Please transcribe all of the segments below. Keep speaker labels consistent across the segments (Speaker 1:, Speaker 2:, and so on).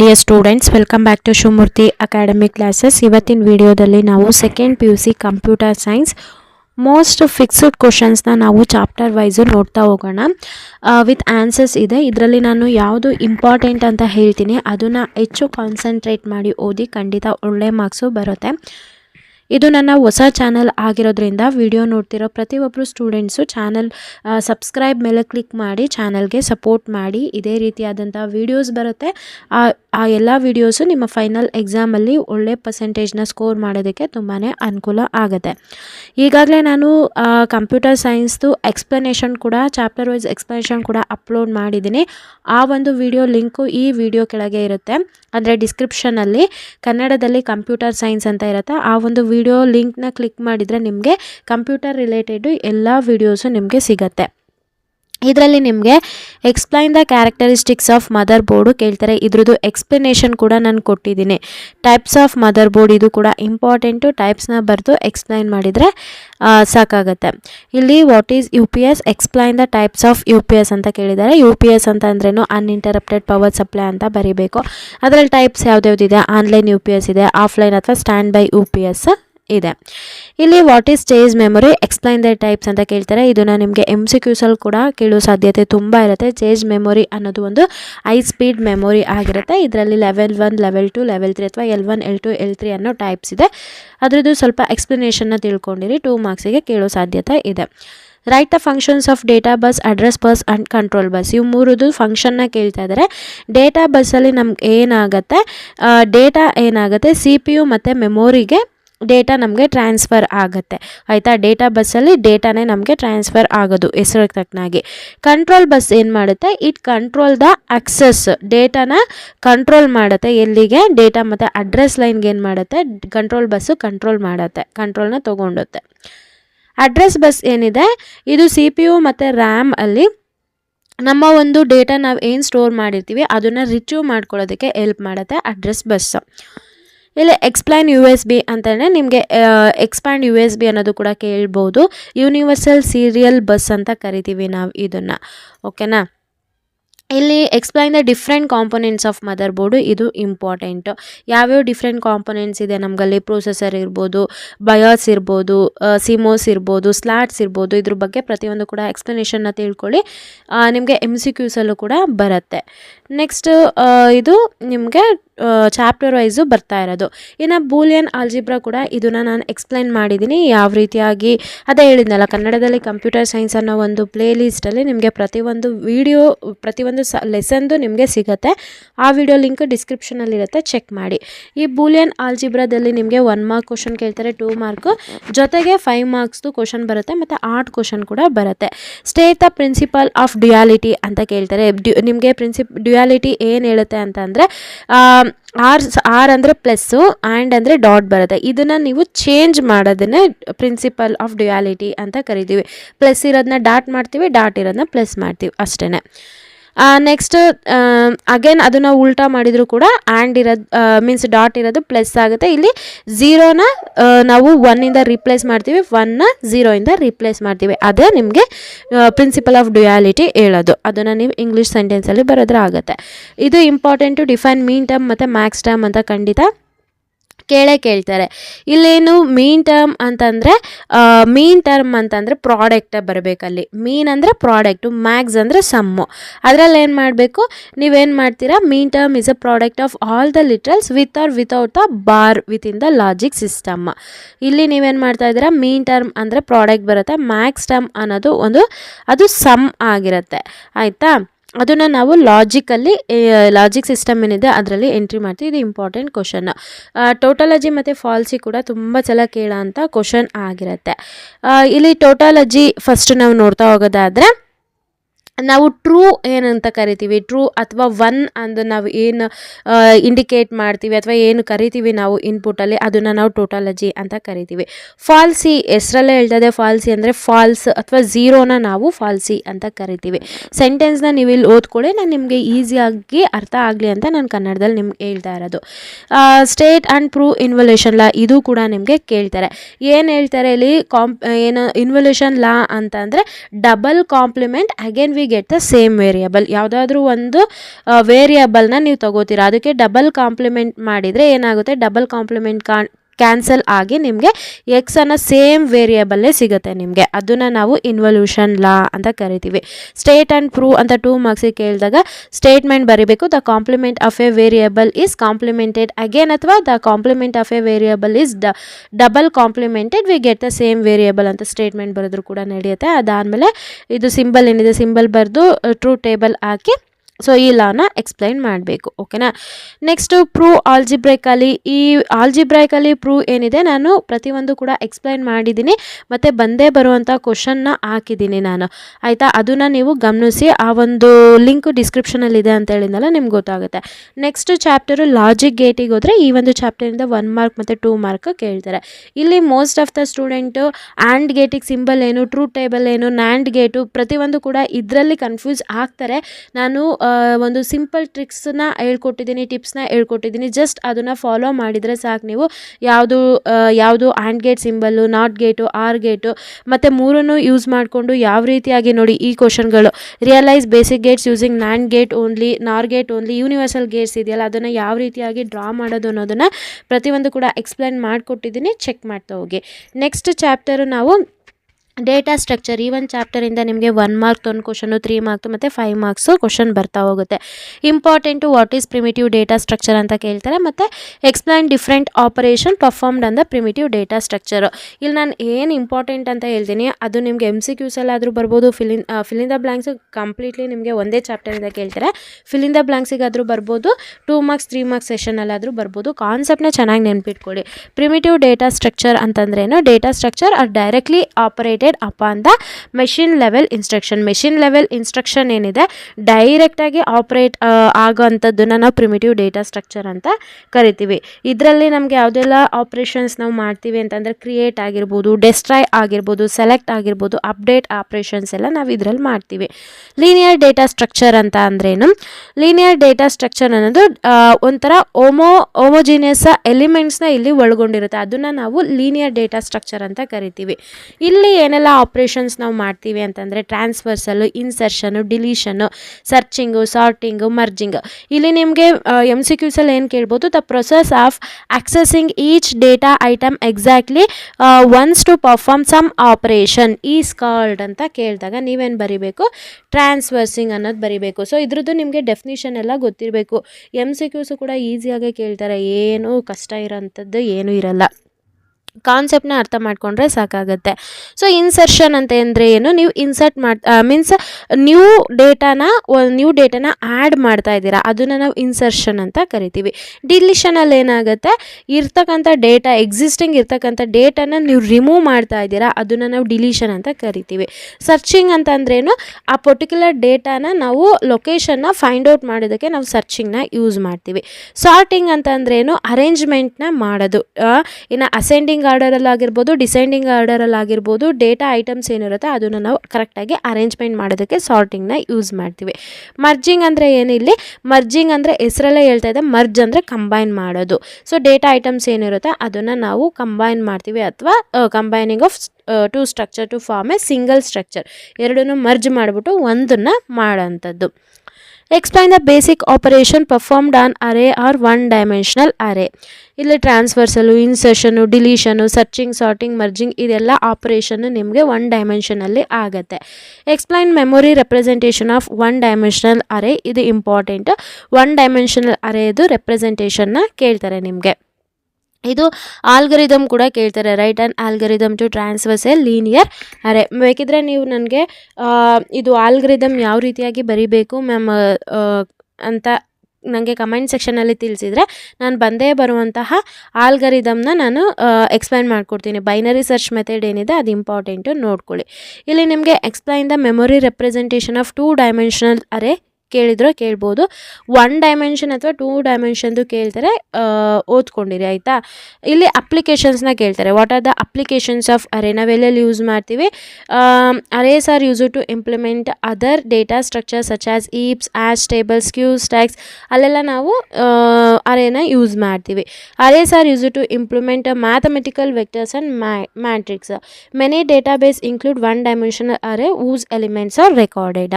Speaker 1: Dear students welcome back to Shivamurthy academy classes ಇವತ್ತಿನ ವಿಡಿಯೋದಲ್ಲಿ ನಾವು second P U C computer science most fixed ಕ್ವಶನ್ಸ್ನ ನಾವು chapter wise ನೋಡ್ತಾ ಹೋಗೋಣ. ವಿತ್ ಆನ್ಸರ್ಸ್ ಇದೆ. ಇದರಲ್ಲಿ ನಾನು ಯಾವುದು ಇಂಪಾರ್ಟೆಂಟ್ ಅಂತ ಹೇಳ್ತೀನಿ. ಅದನ್ನು ಹೆಚ್ಚು ಕಾನ್ಸಂಟ್ರೇಟ್ ಮಾಡಿ ಓದಿ ಖಂಡಿತ ಒಳ್ಳೆ ಮಾರ್ಕ್ಸು ಬರುತ್ತೆ. ಇದು ನನ್ನ ಹೊಸ ಚಾನಲ್ ಆಗಿರೋದ್ರಿಂದ ವಿಡಿಯೋ ನೋಡ್ತಿರೋ ಪ್ರತಿಯೊಬ್ಬರು ಸ್ಟೂಡೆಂಟ್ಸು ಚಾನಲ್ ಸಬ್ಸ್ಕ್ರೈಬ್ ಮೇಲೆ ಕ್ಲಿಕ್ ಮಾಡಿ ಚಾನಲ್ಗೆ ಸಪೋರ್ಟ್ ಮಾಡಿ. ಇದೇ ರೀತಿಯಾದಂಥ ವೀಡಿಯೋಸ್ ಬರುತ್ತೆ. ಆ ಎಲ್ಲ ವೀಡಿಯೋಸು ನಿಮ್ಮ ಫೈನಲ್ ಎಕ್ಸಾಮಲ್ಲಿ ಒಳ್ಳೆ ಪರ್ಸೆಂಟೇಜ್ನ ಸ್ಕೋರ್ ಮಾಡೋದಕ್ಕೆ ತುಂಬಾ ಅನುಕೂಲ ಆಗುತ್ತೆ. ಈಗಾಗಲೇ ನಾನು ಕಂಪ್ಯೂಟರ್ ಸೈನ್ಸ್ದು ಎಕ್ಸ್ಪ್ಲನೇಷನ್ ಕೂಡ ಚಾಪ್ಟರ್ ವೈಸ್ ಎಕ್ಸ್ಪ್ಲನೇಷನ್ ಕೂಡ ಅಪ್ಲೋಡ್ ಮಾಡಿದ್ದೀನಿ. ಆ ಒಂದು ವಿಡಿಯೋ ಲಿಂಕು ಈ ವಿಡಿಯೋ ಕೆಳಗೆ ಇರುತ್ತೆ. ಅಂದರೆ ಡಿಸ್ಕ್ರಿಪ್ಷನಲ್ಲಿ ಕನ್ನಡದಲ್ಲಿ ಕಂಪ್ಯೂಟರ್ ಸೈನ್ಸ್ ಅಂತ ಇರುತ್ತೆ. ಆ ಒಂದು ವಿಡಿಯೋ ಲಿಂಕ್ನ ಕ್ಲಿಕ್ ಮಾಡಿದರೆ ನಿಮಗೆ ಕಂಪ್ಯೂಟರ್ ರಿಲೇಟೆಡು ಎಲ್ಲ ವೀಡಿಯೋಸು ನಿಮಗೆ ಸಿಗತ್ತೆ. ಇದರಲ್ಲಿ ನಿಮಗೆ explain the characteristics of mother board ಕೇಳ್ತಾರೆ. ಇದ್ರದ್ದು ಎಕ್ಸ್ಪ್ಲನೇಷನ್ ಕೂಡ ನಾನು ಕೊಟ್ಟಿದ್ದೀನಿ. ಟೈಪ್ಸ್ ಆಫ್ ಮದರ್ ಬೋರ್ಡ್ ಇದು ಕೂಡ ಇಂಪಾರ್ಟೆಂಟು ಟೈಪ್ಸ್ನ ಬರೆದು ಎಕ್ಸ್ಪ್ಲೈನ್ ಮಾಡಿದರೆ ಸಾಕಾಗುತ್ತೆ. ಇಲ್ಲಿ what is U P S explain the types of U P S ಅಂತ ಕೇಳಿದ್ದಾರೆ ಯು ಪಿ ಎಸ್ ಅಂತ ಅಂದ್ರೇನು ಅನ್ಇಂಟರಪ್ಟೆಡ್ ಪವರ್ ಸಪ್ಲೈ ಅಂತ ಬರೀಬೇಕು. ಅದರಲ್ಲಿ ಟೈಪ್ಸ್ ಯಾವ್ದ್ಯಾವ್ದಿದೆ? ಆನ್ಲೈನ್ ಯು ಪಿ ಎಸ್ ಇದೆ ಆಫ್ಲೈನ್ ಅಥವಾ stand by U P S ಇದೆ. ಇಲ್ಲಿ what is stage memory explain the types ಅಂತ ಕೇಳ್ತಾರೆ. ಇದನ್ನು ನಿಮಗೆ ಎಂ ಸಿ ಕೂಡ ಕೇಳೋ ಸಾಧ್ಯತೆ ತುಂಬ ಇರುತ್ತೆ. ಚೇಜ್ ಮೆಮೊರಿ ಅನ್ನೋದು ಒಂದು ಐ ಸ್ಪೀಡ್ ಮೆಮೊರಿ ಆಗಿರುತ್ತೆ. ಇದರಲ್ಲಿ level one level two level three ಅಥವಾ L one L two L three ಅನ್ನೋ ಟೈಪ್ಸ್ ಇದೆ. ಅದರದ್ದು ಸ್ವಲ್ಪ ಎಕ್ಸ್ಪ್ಲನೇಷನ್ನ ತಿಳ್ಕೊಂಡಿರಿ. ಟೂ ಮಾರ್ಕ್ಸಿಗೆ ಕೇಳೋ ಸಾಧ್ಯತೆ ಇದೆ. Write the functions of data bus address bus and control bus ಇವು ಮೂರದು ಫಂಕ್ಷನ್ನ ಕೇಳ್ತಾ ಇದ್ದಾರೆ ಡೇಟಾ ಬಸ್ಸಲ್ಲಿ ನಮ್ಗೆ ಏನಾಗುತ್ತೆ? ಡೇಟಾ ಏನಾಗುತ್ತೆ? ಸಿ ಪಿ ಯು ಮತ್ತು ಮೆಮೊರಿಗೆ ಡೇಟಾ ನಮಗೆ ಟ್ರಾನ್ಸ್ಫರ್ ಆಗುತ್ತೆ. ಆಯಿತಾ? ಡೇಟಾ ಬಸ್ಸಲ್ಲಿ ಡೇಟಾನೇ ನಮಗೆ ಟ್ರಾನ್ಸ್ಫರ್ ಆಗೋದು ಹೆಸರಿಗೆ ತಕ್ಕನಾಗಿ. ಕಂಟ್ರೋಲ್ ಬಸ್ ಏನು ಮಾಡುತ್ತೆ? ಇಟ್ ಕಂಟ್ರೋಲ್ ದ ಅಕ್ಸೆಸ್ ಡೇಟಾನ ಕಂಟ್ರೋಲ್ ಮಾಡುತ್ತೆ. ಎಲ್ಲಿಗೆ? ಡೇಟಾ ಮತ್ತು ಅಡ್ರೆಸ್ ಲೈನ್ಗೆ ಏನು ಮಾಡುತ್ತೆ? ಕಂಟ್ರೋಲ್ ಬಸ್ಸು ಕಂಟ್ರೋಲ್ ಮಾಡುತ್ತೆ. ಕಂಟ್ರೋಲ್ನ ತೊಗೊಂಡುತ್ತೆ. ಅಡ್ರೆಸ್ ಬಸ್ ಏನಿದೆ? ಇದು ಸಿ ಪಿ ಯು ಮತ್ತು ರ್ಯಾಮ್ ಅಲ್ಲಿ ನಮ್ಮ ಒಂದು ಡೇಟಾ ನಾವು ಏನು ಸ್ಟೋರ್ ಮಾಡಿರ್ತೀವಿ, ಅದನ್ನು ರಿಚೀವ್ ಮಾಡ್ಕೊಳ್ಳೋದಕ್ಕೆ ಹೆಲ್ಪ್ ಮಾಡುತ್ತೆ ಅಡ್ರೆಸ್ ಬಸ್ ಇಲ್ಲಿ ಎಕ್ಸ್ಪ್ಲೈನ್ ಯು ಎಸ್ ಬಿ ಅಂತಲೇ ನಿಮಗೆ ಎಕ್ಸ್ಪ್ಯಾಂಡ್ ಯು ಎಸ್ ಬಿ ಅನ್ನೋದು ಕೂಡ ಕೇಳ್ಬೋದು. ಯೂನಿವರ್ಸಲ್ ಸೀರಿಯಲ್ ಬಸ್ ಅಂತ ಕರಿತೀವಿ ನಾವು ಇದನ್ನು. ಓಕೆನಾ ಇಲ್ಲಿ explain the different components of motherboard ಇದು ಇಂಪಾರ್ಟೆಂಟು ಯಾವ್ಯಾವ ಡಿಫ್ರೆಂಟ್ ಕಾಂಪೊನೆಂಟ್ಸ್ ಇದೆ ನಮಗಲ್ಲಿ? ಪ್ರೊಸೆಸರ್ ಇರ್ಬೋದು ಬಯೋಸ್ ಇರ್ಬೋದು ಸಿಮೋಸ್ ಇರ್ಬೋದು ಸ್ಲಾಟ್ಸ್ ಇರ್ಬೋದು, ಇದ್ರ ಬಗ್ಗೆ ಪ್ರತಿಯೊಂದು ಕೂಡ ಎಕ್ಸ್ಪ್ಲನೇಷನ್ನ ತಿಳ್ಕೊಳ್ಳಿ. ನಿಮಗೆ ಎಂ ಸಿ ಕ್ಯೂಸಲ್ಲೂ ಕೂಡ ಬರುತ್ತೆ. ನೆಕ್ಸ್ಟ್ ಇದು ನಿಮಗೆ ಚಾಪ್ಟರ್ ವೈಸು ಬರ್ತಾ ಇರೋದು. ಇನ್ನು ಬೂಲಿಯನ್ ಆಲ್ಜಿಬ್ರಾ ಕೂಡ ಇದನ್ನು ನಾನು ಎಕ್ಸ್ಪ್ಲೈನ್ ಮಾಡಿದ್ದೀನಿ ಯಾವ ರೀತಿಯಾಗಿ ಅದೇ ಹೇಳಿದ್ನಲ್ಲ, ಕನ್ನಡದಲ್ಲಿ ಕಂಪ್ಯೂಟರ್ ಸೈನ್ಸ್ ಅನ್ನೋ ಒಂದು ಪ್ಲೇ ಲಿಸ್ಟಲ್ಲಿ ನಿಮಗೆ ಪ್ರತಿಯೊಂದು ವಿಡಿಯೋ ಪ್ರತಿಯೊಂದು ಸ ಲೆಸನ್ದು ನಿಮಗೆ ಸಿಗುತ್ತೆ. ಆ ವಿಡಿಯೋ ಲಿಂಕ್ ಡಿಸ್ಕ್ರಿಪ್ಷನಲ್ಲಿರುತ್ತೆ ಚೆಕ್ ಮಾಡಿ. ಈ ಬೂಲಿಯನ್ ಆಲ್ಜಿಬ್ರಾದಲ್ಲಿ ನಿಮಗೆ ಒನ್ ಮಾರ್ಕ್ ಕ್ವಶನ್ ಕೇಳ್ತಾರೆ ಟೂ ಮಾರ್ಕು ಜೊತೆಗೆ ಫೈವ್ ಮಾರ್ಕ್ಸ್ದು ಕ್ವಶನ್ ಬರುತ್ತೆ, ಮತ್ತು ಆರ್ಟ್ ಕ್ವಶನ್ ಕೂಡ ಬರುತ್ತೆ. State the principle of duality ಅಂತ ಕೇಳ್ತಾರೆ. ನಿಮಗೆ ಪ್ರಿನ್ಸಿಪ್ ಡ್ಯುಯಾಲಿಟಿ ಏನು ಹೇಳುತ್ತೆ ಅಂತಂದರೆ ಆರ್ ಆರ್ ಅಂದರೆ ಪ್ಲಸ್ಸು, ಆ್ಯಂಡ್ ಅಂದರೆ ಡಾಟ್ ಬರುತ್ತೆ. ಇದನ್ನು ನೀವು ಚೇಂಜ್ ಮಾಡೋದನ್ನೇ ಪ್ರಿನ್ಸಿಪಲ್ ಆಫ್ ಡ್ಯುಯಾಲಿಟಿ ಅಂತ ಕರಿತೀವಿ. ಪ್ಲಸ್ ಇರೋದನ್ನ ಡಾಟ್ ಮಾಡ್ತೀವಿ, ಡಾಟ್ ಇರೋದನ್ನ ಪ್ಲಸ್ ಮಾಡ್ತೀವಿ ಅಷ್ಟೇ ನೆಕ್ಸ್ಟ್ ಅಗೇನ್ ಅದನ್ನು ಉಲ್ಟಾ ಮಾಡಿದರೂ ಕೂಡ ಆ್ಯಂಡ್ ಇರೋದು ಮೀನ್ಸ್ ಡಾಟ್ ಇರೋದು ಪ್ಲಸ್ ಆಗುತ್ತೆ. ಇಲ್ಲಿ ಝೀರೋನ ನಾವು ಒನ್ನಿಂದ ರಿಪ್ಲೇಸ್ ಮಾಡ್ತೀವಿ. ಒನ್ನ ಝೀರೋಯಿಂದ ರಿಪ್ಲೇಸ್ ಮಾಡ್ತೀವಿ. ಅದೇ ನಿಮಗೆ ಪ್ರಿನ್ಸಿಪಲ್ ಆಫ್ ಡ್ಯುಯಾಲಿಟಿ ಹೇಳೋದು. ಅದನ್ನು ನೀವು ಇಂಗ್ಲೀಷ್ ಸೆಂಟೆನ್ಸಲ್ಲಿ ಬರೋದ್ರೆ ಆಗುತ್ತೆ. ಇದು ಇಂಪಾರ್ಟೆಂಟು ಡಿಫೈನ್ ಮೀನ್ ಟರ್ಮ್ ಮತ್ತು ಮ್ಯಾಕ್ಸ್ ಟರ್ಮ್ ಅಂತ ಖಂಡಿತ ಕೇಳೇ ಕೇಳ್ತಾರೆ. ಇಲ್ಲೇನು ಮೀನ್ ಟರ್ಮ್ ಅಂತಂದರೆ ಮೀನ್ ಟರ್ಮ್ ಅಂತಂದರೆ ಪ್ರಾಡಕ್ಟೇ ಬರಬೇಕಲ್ಲಿ. ಮೀನ್ ಅಂದರೆ ಪ್ರಾಡಕ್ಟು ಮ್ಯಾಕ್ಸ್ ಅಂದರೆ ಸಮ್ಮು ಅದರಲ್ಲಿ ಏನು ಮಾಡಬೇಕು? ನೀವೇನು ಮಾಡ್ತೀರಾ? Min term is a product of all the literals with or without the bar within the logic system ಇಲ್ಲಿ ನೀವೇನು ಮಾಡ್ತಾ ಇದ್ದೀರಾ? ಮೀನ್ ಟರ್ಮ್ ಅಂದರೆ ಪ್ರಾಡಕ್ಟ್ ಬರುತ್ತೆ ಮ್ಯಾಕ್ಸ್ ಟರ್ಮ್ ಅನ್ನೋದು ಒಂದು, ಅದು ಸಮ್ ಆಗಿರುತ್ತೆ. ಆಯಿತಾ? ಅದನ್ನು ನಾವು ಲಾಜಿಕಲ್ಲಿ ಲಾಜಿಕ್ ಸಿಸ್ಟಮ್ ಏನಿದೆ ಅದರಲ್ಲಿ ಎಂಟ್ರಿ ಮಾಡ್ತೀವಿ. ಇದು ಇಂಪಾರ್ಟೆಂಟ್ ಕ್ವಶನ್ ಟೋಟಾಲಜಿ ಮತ್ತು ಫಾಲ್ಸಿ ಕೂಡ ತುಂಬ ಸಲ ಕೇಳೋ ಅಂಥ ಕ್ವಶನ್ ಆಗಿರುತ್ತೆ ಇಲ್ಲಿ ಟೋಟಾಲಜಿ ಫಸ್ಟ್ ನಾವು ನೋಡ್ತಾ ಹೋಗೋದಾದರೆ ನಾವು ಟ್ರೂ ಏನಂತ ಕರಿತೀವಿ? ಟ್ರೂ ಅಥವಾ ಒನ್ ಅಂದು ನಾವು ಏನು ಇಂಡಿಕೇಟ್ ಮಾಡ್ತೀವಿ ಅಥವಾ ಏನು ಕರಿತೀವಿ ನಾವು ಇನ್ಪುಟಲ್ಲಿ ಅದನ್ನು ನಾವು ಟೋಟಾಲಜಿ ಅಂತ ಕರಿತೀವಿ. ಫಾಲ್ಸಿ ಹೆಸರಲ್ಲೇ ಹೇಳ್ತದೆ ಫಾಲ್ಸಿ ಅಂದರೆ ಫಾಲ್ಸ್ ಅಥವಾ ಝೀರೋನ ನಾವು ಫಾಲ್ಸಿ ಅಂತ ಕರಿತೀವಿ. ಸೆಂಟೆನ್ಸ್ನ ನೀವು ಇಲ್ಲಿ ಓದ್ಕೊಳ್ಳಿ, ನಾನು ನಿಮಗೆ ಈಸಿಯಾಗಿ ಅರ್ಥ ಆಗಲಿ ಅಂತ ನಾನು ಕನ್ನಡದಲ್ಲಿ ನಿಮ್ಗೆ ಹೇಳ್ತಾ ಇರೋದು. ಸ್ಟೇಟ್ ಆ್ಯಂಡ್ ಪ್ರೂ ಇನ್ವಲ್ಯೂಷನ್ ಲಾ ಇದು ಕೂಡ ನಿಮಗೆ ಕೇಳ್ತಾರೆ. ಏನು ಹೇಳ್ತಾರೆ ಇಲ್ಲಿ? ಕಾಂಪ್ ಏನು ಇನ್ವಲ್ಯೂಷನ್ ಲಾ ಅಂತಂದರೆ double complement again we get the same variable ಯಾವುದಾದ್ರೂ ಒಂದು ವೇರಿಯಬಲ್ನ ನೀವು ತಗೋತೀರಾ. ಅದಕ್ಕೆ ಡಬಲ್ ಕಾಂಪ್ಲಿಮೆಂಟ್ ಮಾಡಿದರೆ ಏನಾಗುತ್ತೆ? ಡಬಲ್ ಕಾಂಪ್ಲಿಮೆಂಟ್ ಕಾನ್ ಕ್ಯಾನ್ಸಲ್ ಆಗಿ ನಿಮಗೆ ಎಕ್ಸ್ ಅನ್ನ ಸೇಮ್ ವೇರಿಯಬಲ್ಲೇ ಸಿಗುತ್ತೆ ನಿಮಗೆ. ಅದನ್ನು ನಾವು ಇನ್ವಲ್ಯೂಷನ್ ಲಾ ಅಂತ ಕರಿತೀವಿ. ಸ್ಟೇಟ್ ಆ್ಯಂಡ್ ಪ್ರೂವ್ ಅಂತ ಟೂ ಮಾರ್ಕ್ಸಿಗೆ ಕೇಳಿದಾಗ ಸ್ಟೇಟ್ಮೆಂಟ್ ಬರೀಬೇಕು. The complement of a variable is complemented again ಅಥವಾ the complement of a variable is the double complemented we get the same variable ಅಂತ ಸ್ಟೇಟ್ಮೆಂಟ್ ಬರೆದ್ರು ಕೂಡ ನಡೆಯುತ್ತೆ. ಅದಾದಮೇಲೆ ಇದು ಸಿಂಬಲ್ ಏನಿದೆ? ಸಿಂಬಲ್ ಬರೆದು ಟ್ರೂ ಟೇಬಲ್ ಹಾಕಿ ಸೊ ಈ ಲಾನ ಎಕ್ಸ್ಪ್ಲೈನ್ ಮಾಡಬೇಕು ಓಕೆನಾ ನೆಕ್ಸ್ಟು ಪ್ರೂ ಆಲ್ಜಿಬ್ರೈಕಲ್ಲಿ ಈ ಆಲ್ಜಿಬ್ರೈಕಲ್ಲಿ ಪ್ರೂ ಏನಿದೆ, ನಾನು ಪ್ರತಿಯೊಂದು ಕೂಡ ಎಕ್ಸ್ಪ್ಲೈನ್ ಮಾಡಿದ್ದೀನಿ, ಮತ್ತು ಬಂದೇ ಬರುವಂಥ ಕ್ವಶನ್ನ ಹಾಕಿದ್ದೀನಿ ನಾನು. ಆಯಿತಾ? ಅದನ್ನು ನೀವು ಗಮನಿಸಿ, ಆ ಒಂದು ಲಿಂಕ್ ಡಿಸ್ಕ್ರಿಪ್ಷನಲ್ಲಿ ಇದೆ ಅಂತ ಹೇಳಿದ್ನಲ್ಲ, ನಿಮ್ಗೆ ಗೊತ್ತಾಗುತ್ತೆ. ನೆಕ್ಸ್ಟ್ ಚಾಪ್ಟರು ಲಾಜಿಕ್ ಗೇಟಿಗೆ ಹೋದರೆ, ಈ ಒಂದು ಚಾಪ್ಟರಿಂದ ಒನ್ ಮಾರ್ಕ್ ಮತ್ತು ಟೂ ಮಾರ್ಕ್ ಕೇಳ್ತಾರೆ. ಇಲ್ಲಿ most of the student AND ಗೇಟಿಗೆ symbol ಏನು ಟ್ರೂ ಟೇಬಲ್ ಏನು ನ್ಯಾಂಡ್ ಗೇಟು ಪ್ರತಿಯೊಂದು ಕೂಡ ಇದರಲ್ಲಿ ಕನ್ಫ್ಯೂಸ್ ಆಗ್ತಾರೆ. ನಾನು ಒಂದು ಸಿಂಪಲ್ ಟ್ರಿಕ್ಸನ್ನ ಹೇಳ್ಕೊಟ್ಟಿದ್ದೀನಿ ಟಿಪ್ಸ್ನ ಹೇಳ್ಕೊಟ್ಟಿದ್ದೀನಿ. ಜಸ್ಟ್ ಅದನ್ನು ಫಾಲೋ ಮಾಡಿದರೆ ಸಾಕು ನೀವು. ಯಾವುದು ಯಾವುದು and gate symbol not gate or gate ಮತ್ತು ಮೂರನ್ನು ಯೂಸ್ ಮಾಡಿಕೊಂಡು ಯಾವ ರೀತಿಯಾಗಿ ನೋಡಿ ಈ ಕ್ವಶನ್ಗಳು realise basic gates using NAND gate only NOR gate only universal gates ಇದೆಯಲ್ಲ, ಅದನ್ನು ಯಾವ ರೀತಿಯಾಗಿ ಡ್ರಾ ಮಾಡೋದು ಅನ್ನೋದನ್ನು ಪ್ರತಿಯೊಂದು ಕೂಡ ಎಕ್ಸ್ಪ್ಲೈನ್ ಮಾಡಿಕೊಟ್ಟಿದ್ದೀನಿ. ಚೆಕ್ ಮಾಡ್ತಾ ಹೋಗಿ. ನೆಕ್ಸ್ಟ್ ಚಾಪ್ಟರು ನಾವು ಡೇಟಾ ಸ್ಟ್ರಕ್ಚರ್ ಈ ಒಂದು ಚಾಪ್ಟರಿಂದ ನಿಮಗೆ ಒನ್ ಮಾರ್ಕ್ ಒಂದು ಕ್ವಶನು ತ್ರೀ ಮಾರ್ಕ್ ಮತ್ತು ಫೈವ್ ಮಾರ್ಕ್ಸು ಕ್ವಶನ್ ಬರ್ತಾ ಹೋಗುತ್ತೆ. Important what is primitive data structure ಅಂತ ಕೇಳ್ತಾರೆ, ಮತ್ತು explain different operation performed on the primitive data structure ಇಲ್ಲಿ ನಾನು ಏನು ಇಂಪಾರ್ಟೆಂಟ್ ಅಂತ ಹೇಳ್ತೀನಿ, ಅದು ನಿಮಗೆ ಎಂ ಸಿ ಕ್ಯೂಸಲ್ಲಾದರೂ ಬರ್ಬೋದು fill in fill in the the blanks completely ನಿಮಗೆ ಒಂದೇ ಚಾಪ್ಟರಿಂದ ಕೇಳ್ತಾರೆ. ಫಿಲಿಂದ ಬ್ಲ್ಯಾಂಕ್ಸಿಗಾದರೂ ಬರ್ಬೋದು ಟೂ ಮಾರ್ಕ್ಸ್ ತ್ರೀ ಮಾರ್ಕ್ಸ್ ಸೆಷನಲ್ಲಾದರೂ ಬರ್ಬೋದು. ಕಾನ್ಸೆಪ್ಟ್ನ ಚೆನ್ನಾಗಿ ನೆನ್ಪಿಟ್ಕೊಳ್ಳಿ. ಪ್ರಿಮಿಟಿವ್ ಡೇಟಾ ಸ್ಟ್ರಕ್ಚರ್ ಅಂತಂದ್ರೇನು data structure are directly operated upon the machine level instruction. Machine level instruction ಏನಿದೆ? ಡೈರೆಕ್ಟಾಗಿ ಆಪ್ರೇಟ್ ಆಗೋವಂಥದ್ದನ್ನು ನಾವು ಪ್ರಿಮಿಟಿವ್ ಡೇಟಾ ಸ್ಟ್ರಕ್ಚರ್ ಅಂತ ಕರಿತೀವಿ. ಇದರಲ್ಲಿ ನಮಗೆ ಯಾವುದೆಲ್ಲ ಆಪ್ರೇಷನ್ಸ್ ನಾವು ಮಾಡ್ತೀವಿ ಅಂತಂದರೆ ಕ್ರಿಯೇಟ್ ಆಗಿರ್ಬೋದು ಡೆಸ್ಟ್ರಾಯ್ ಆಗಿರ್ಬೋದು ಸೆಲೆಕ್ಟ್ ಆಗಿರ್ಬೋದು ಅಪ್ಡೇಟ್ ಆಪ್ರೇಷನ್ಸ್ ಎಲ್ಲ ನಾವು ಇದರಲ್ಲಿ ಮಾಡ್ತೀವಿ. ಲೀನಿಯರ್ ಡೇಟಾ ಸ್ಟ್ರಕ್ಚರ್ ಅಂತ ಅಂದ್ರೇನು? ಲೀನಿಯರ್ ಡೇಟಾ ಸ್ಟ್ರಕ್ಚರ್ ಅನ್ನೋದು ಒಂಥರ ಓಮೋ ಓಮೋಜಿನಿಯಸ್ ಎಲಿಮೆಂಟ್ಸ್ನ ಇಲ್ಲಿ ಒಳಗೊಂಡಿರುತ್ತೆ. ಅದನ್ನು ನಾವು ಲೀನಿಯರ್ ಡೇಟಾ ಸ್ಟ್ರಕ್ಚರ್ ಅಂತ ಕರಿತೀವಿ. ಇಲ್ಲಿ ಏನೆಲ್ಲ ಆಪ್ರೇಷನ್ಸ್ ನಾವು ಮಾಡ್ತೀವಿ ಅಂತಂದರೆ ಟ್ರಾನ್ಸ್ಫರ್ಸಲ್ಲು ಇನ್ಸರ್ಷನು ಡಿಲೀಷನು ಸರ್ಚಿಂಗು ಸಾರ್ಟಿಂಗು ಮರ್ಜಿಂಗ್ ಇಲ್ಲಿ ನಿಮಗೆ ಎಂ ಸಿ ಕ್ಯೂಸಲ್ಲಿ ಏನು ಕೇಳ್ಬೋದು? The process of accessing each data item exactly once to perform some operation is called ಅಂತ ಕೇಳಿದಾಗ ನೀವೇನು ಬರಿಬೇಕು? ಟ್ರಾನ್ಸ್ಫರ್ಸಿಂಗ್ ಅನ್ನೋದು ಬರಿಬೇಕು. ಸೊ ಇದ್ರದ್ದು ನಿಮಗೆ ಡೆಫಿನಿಷನ್ ಎಲ್ಲ ಗೊತ್ತಿರಬೇಕು. ಎಂ ಸಿ ಕ್ಯೂಸು ಕೂಡ ಈಸಿಯಾಗೇ ಕೇಳ್ತಾರೆ. ಏನು ಕಷ್ಟ ಇರೋಂಥದ್ದು ಏನೂ ಇರಲ್ಲ. ಕಾನ್ಸೆಪ್ಟ್ನ ಅರ್ಥ ಮಾಡ್ಕೊಂಡ್ರೆ ಸಾಕಾಗುತ್ತೆ. ಸೊ ಇನ್ಸರ್ಷನ್ ಅಂತ ಅಂದರೆ ಏನು? ನೀವು ಇನ್ಸರ್ಟ್ ಮಾಡ್ ಮೀನ್ಸ್ ನ್ಯೂ ಡೇಟಾನ ನ್ಯೂ ಡೇಟಾನ ಆ್ಯಡ್ ಮಾಡ್ತಾ ಇದ್ದೀರಾ. ಅದನ್ನು ನಾವು ಇನ್ಸರ್ಷನ್ ಅಂತ ಕರಿತೀವಿ. ಡಿಲಿಷನಲ್ಲಿ ಏನಾಗುತ್ತೆ? ಇರ್ತಕ್ಕಂಥ ಡೇಟಾ ಎಕ್ಸಿಸ್ಟಿಂಗ್ ಇರ್ತಕ್ಕಂಥ ಡೇಟಾನ ನೀವು ರಿಮೂವ್ ಮಾಡ್ತಾ ಇದ್ದೀರಾ. ಅದನ್ನು ನಾವು ಡಿಲೀಷನ್ ಅಂತ ಕರಿತೀವಿ. ಸರ್ಚಿಂಗ್ ಅಂತ ಅಂದ್ರೇನು ಆ ಪರ್ಟಿಕ್ಯುಲರ್ ಡೇಟಾನ ನಾವು ಲೊಕೇಶನ್ನ ಫೈಂಡ್ ಔಟ್ ಮಾಡೋದಕ್ಕೆ ನಾವು ಸರ್ಚಿಂಗ್ನ ಯೂಸ್ ಮಾಡ್ತೀವಿ. ಸಾರ್ಟಿಂಗ್ ಅಂತ ಅಂದ್ರೇನು ಅರೇಂಜ್ಮೆಂಟ್ನ ಮಾಡೋದು. ಇನ್ನು ಅಸೆಂಡಿಂಗ್ ಆರ್ಡರಲ್ಲಿ ಆಗಿರ್ಬೋದು ಡಿಸೈನಿಂಗ್ ಆರ್ಡರಲ್ಲಿ ಆಗಿರ್ಬೋದು ಡೇಟಾ ಐಟಮ್ಸ್ ಏನಿರುತ್ತೆ ಅದನ್ನು ನಾವು ಕರೆಕ್ಟಾಗಿ ಅರೇಂಜ್ಮೆಂಟ್ ಮಾಡೋದಕ್ಕೆ ಸಾರ್ಟಿಂಗ್ನ ಯೂಸ್ ಮಾಡ್ತೀವಿ. ಮರ್ಜಿಂಗ್ ಅಂದರೆ ಏನಿಲ್ಲಿ? ಮರ್ಜಿಂಗ್ ಅಂದರೆ ಹೆಸರಲ್ಲೇ ಹೇಳ್ತಾ ಇದೆ ಮರ್ಜ್ ಅಂದರೆ ಕಂಬೈನ್ ಮಾಡೋದು. ಸೊ ಡೇಟಾ ಐಟಮ್ಸ್ ಏನಿರುತ್ತೆ ಅದನ್ನು ನಾವು ಕಂಬೈನ್ ಮಾಡ್ತೀವಿ ಅಥವಾ combining of two structure to form a single structure ಎರಡನ್ನೂ ಮರ್ಜ್ ಮಾಡಿಬಿಟ್ಟು ಒಂದನ್ನು ಮಾಡೋಂಥದ್ದು explain the basic operation performed on array or one-dimensional array. ಇಲ್ಲಿ ಟ್ರಾನ್ಸ್ಫರ್ಸಲು insertion deletion searching sorting merging ಇದೆಲ್ಲ ಆಪರೇಷನ್ನು ನಿಮಗೆ ಒನ್ ಡೈಮೆನ್ಷನಲ್ಲಿ ಆಗುತ್ತೆ. Explain memory representation of one dimensional array ಇದು important one dimensional ಅರೇದು ರೆಪ್ರೆಸೆಂಟೇಷನ್ನ ಕೇಳ್ತಾರೆ ನಿಮಗೆ. ಇದು ಆಲ್ಗರಿದಮ್ ಕೂಡ ಕೇಳ್ತಾರೆ write and algorithm to transverse a linear array ಬೇಕಿದ್ರೆ ನೀವು ನನಗೆ ಇದು ಆಲ್ಗರಿದಮ್ ಯಾವ ರೀತಿಯಾಗಿ ಬರಿಬೇಕು ಮ್ಯಾಮ್ ಅಂತ ನನಗೆ ಕಮೆಂಟ್ ಸೆಕ್ಷನಲ್ಲಿ ತಿಳಿಸಿದರೆ ನಾನು ಬಂದೇ ಬರುವಂತಹ ಆಲ್ಗರಿದಮ್ನ ನಾನು ಎಕ್ಸ್ಪ್ಲೈನ್ ಮಾಡಿಕೊಡ್ತೀನಿ. ಬೈನರಿ ಸರ್ಚ್ ಮೆಥಡ್ ಏನಿದೆ ಅದು ಇಂಪಾರ್ಟೆಂಟು ನೋಡ್ಕೊಳ್ಳಿ. ಇಲ್ಲಿ ನಿಮಗೆ explain the memory representation of two dimensional array ಕೇಳಿದ್ರೆ ಕೇಳ್ಬೋದು. ಒನ್ ಡೈಮೆನ್ಷನ್ ಅಥವಾ ಟೂ ಡೈಮೆನ್ಷನ್ದು ಕೇಳ್ತಾರೆ ಓದ್ಕೊಂಡಿರಿ, ಆಯಿತಾ? ಇಲ್ಲಿ ಅಪ್ಲಿಕೇಶನ್ಸ್ನ ಕೇಳ್ತಾರೆ. What are the applications of array ನಾವೆಲ್ಲೆಲ್ಲಿ use ಮಾಡ್ತೀವಿ? Arrays are use to implement other data structure such as heaps hash tables queues stacks ಅಲ್ಲೆಲ್ಲ ನಾವು ಅರೇನ ಯೂಸ್ ಮಾಡ್ತೀವಿ. Arrays are use to implement mathematical vectors and matrix many database include one dimensional array whose elements are recorded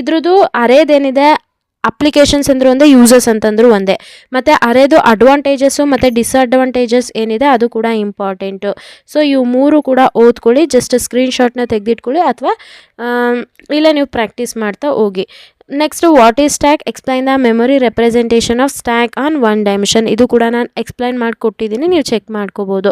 Speaker 1: ಇದ್ರದ್ದು ಅರೇದೇನಿದೆ applications ಅಂದ್ರೆ ಒಂದೇ uses ಅಂತಂದ್ರೆ ಒಂದೇ. ಮತ್ತು ಅರೆದು ಅಡ್ವಾಂಟೇಜಸ್ಸು ಮತ್ತು ಡಿಸ್ಅಡ್ವಾಂಟೇಜಸ್ ಏನಿದೆ, ಅದು ಕೂಡ ಇಂಪಾರ್ಟೆಂಟು ಸೊ ಇವು ಮೂರು ಕೂಡ ಓದ್ಕೊಳ್ಳಿ ಜಸ್ಟ್ ಸ್ಕ್ರೀನ್ಶಾಟ್ನ ತೆಗೆದಿಟ್ಕೊಳ್ಳಿ, ಅಥವಾ ಇಲ್ಲ ನೀವು ಪ್ರಾಕ್ಟೀಸ್ ಮಾಡ್ತಾ ಹೋಗಿ. Next what is stack explain the memory representation of stack on one dimension ಇದು ಕೂಡ ನಾನು ಎಕ್ಸ್ಪ್ಲೈನ್ ಮಾಡಿಕೊಟ್ಟಿದ್ದೀನಿ ನೀವು ಚೆಕ್ ಮಾಡ್ಕೋಬೋದು.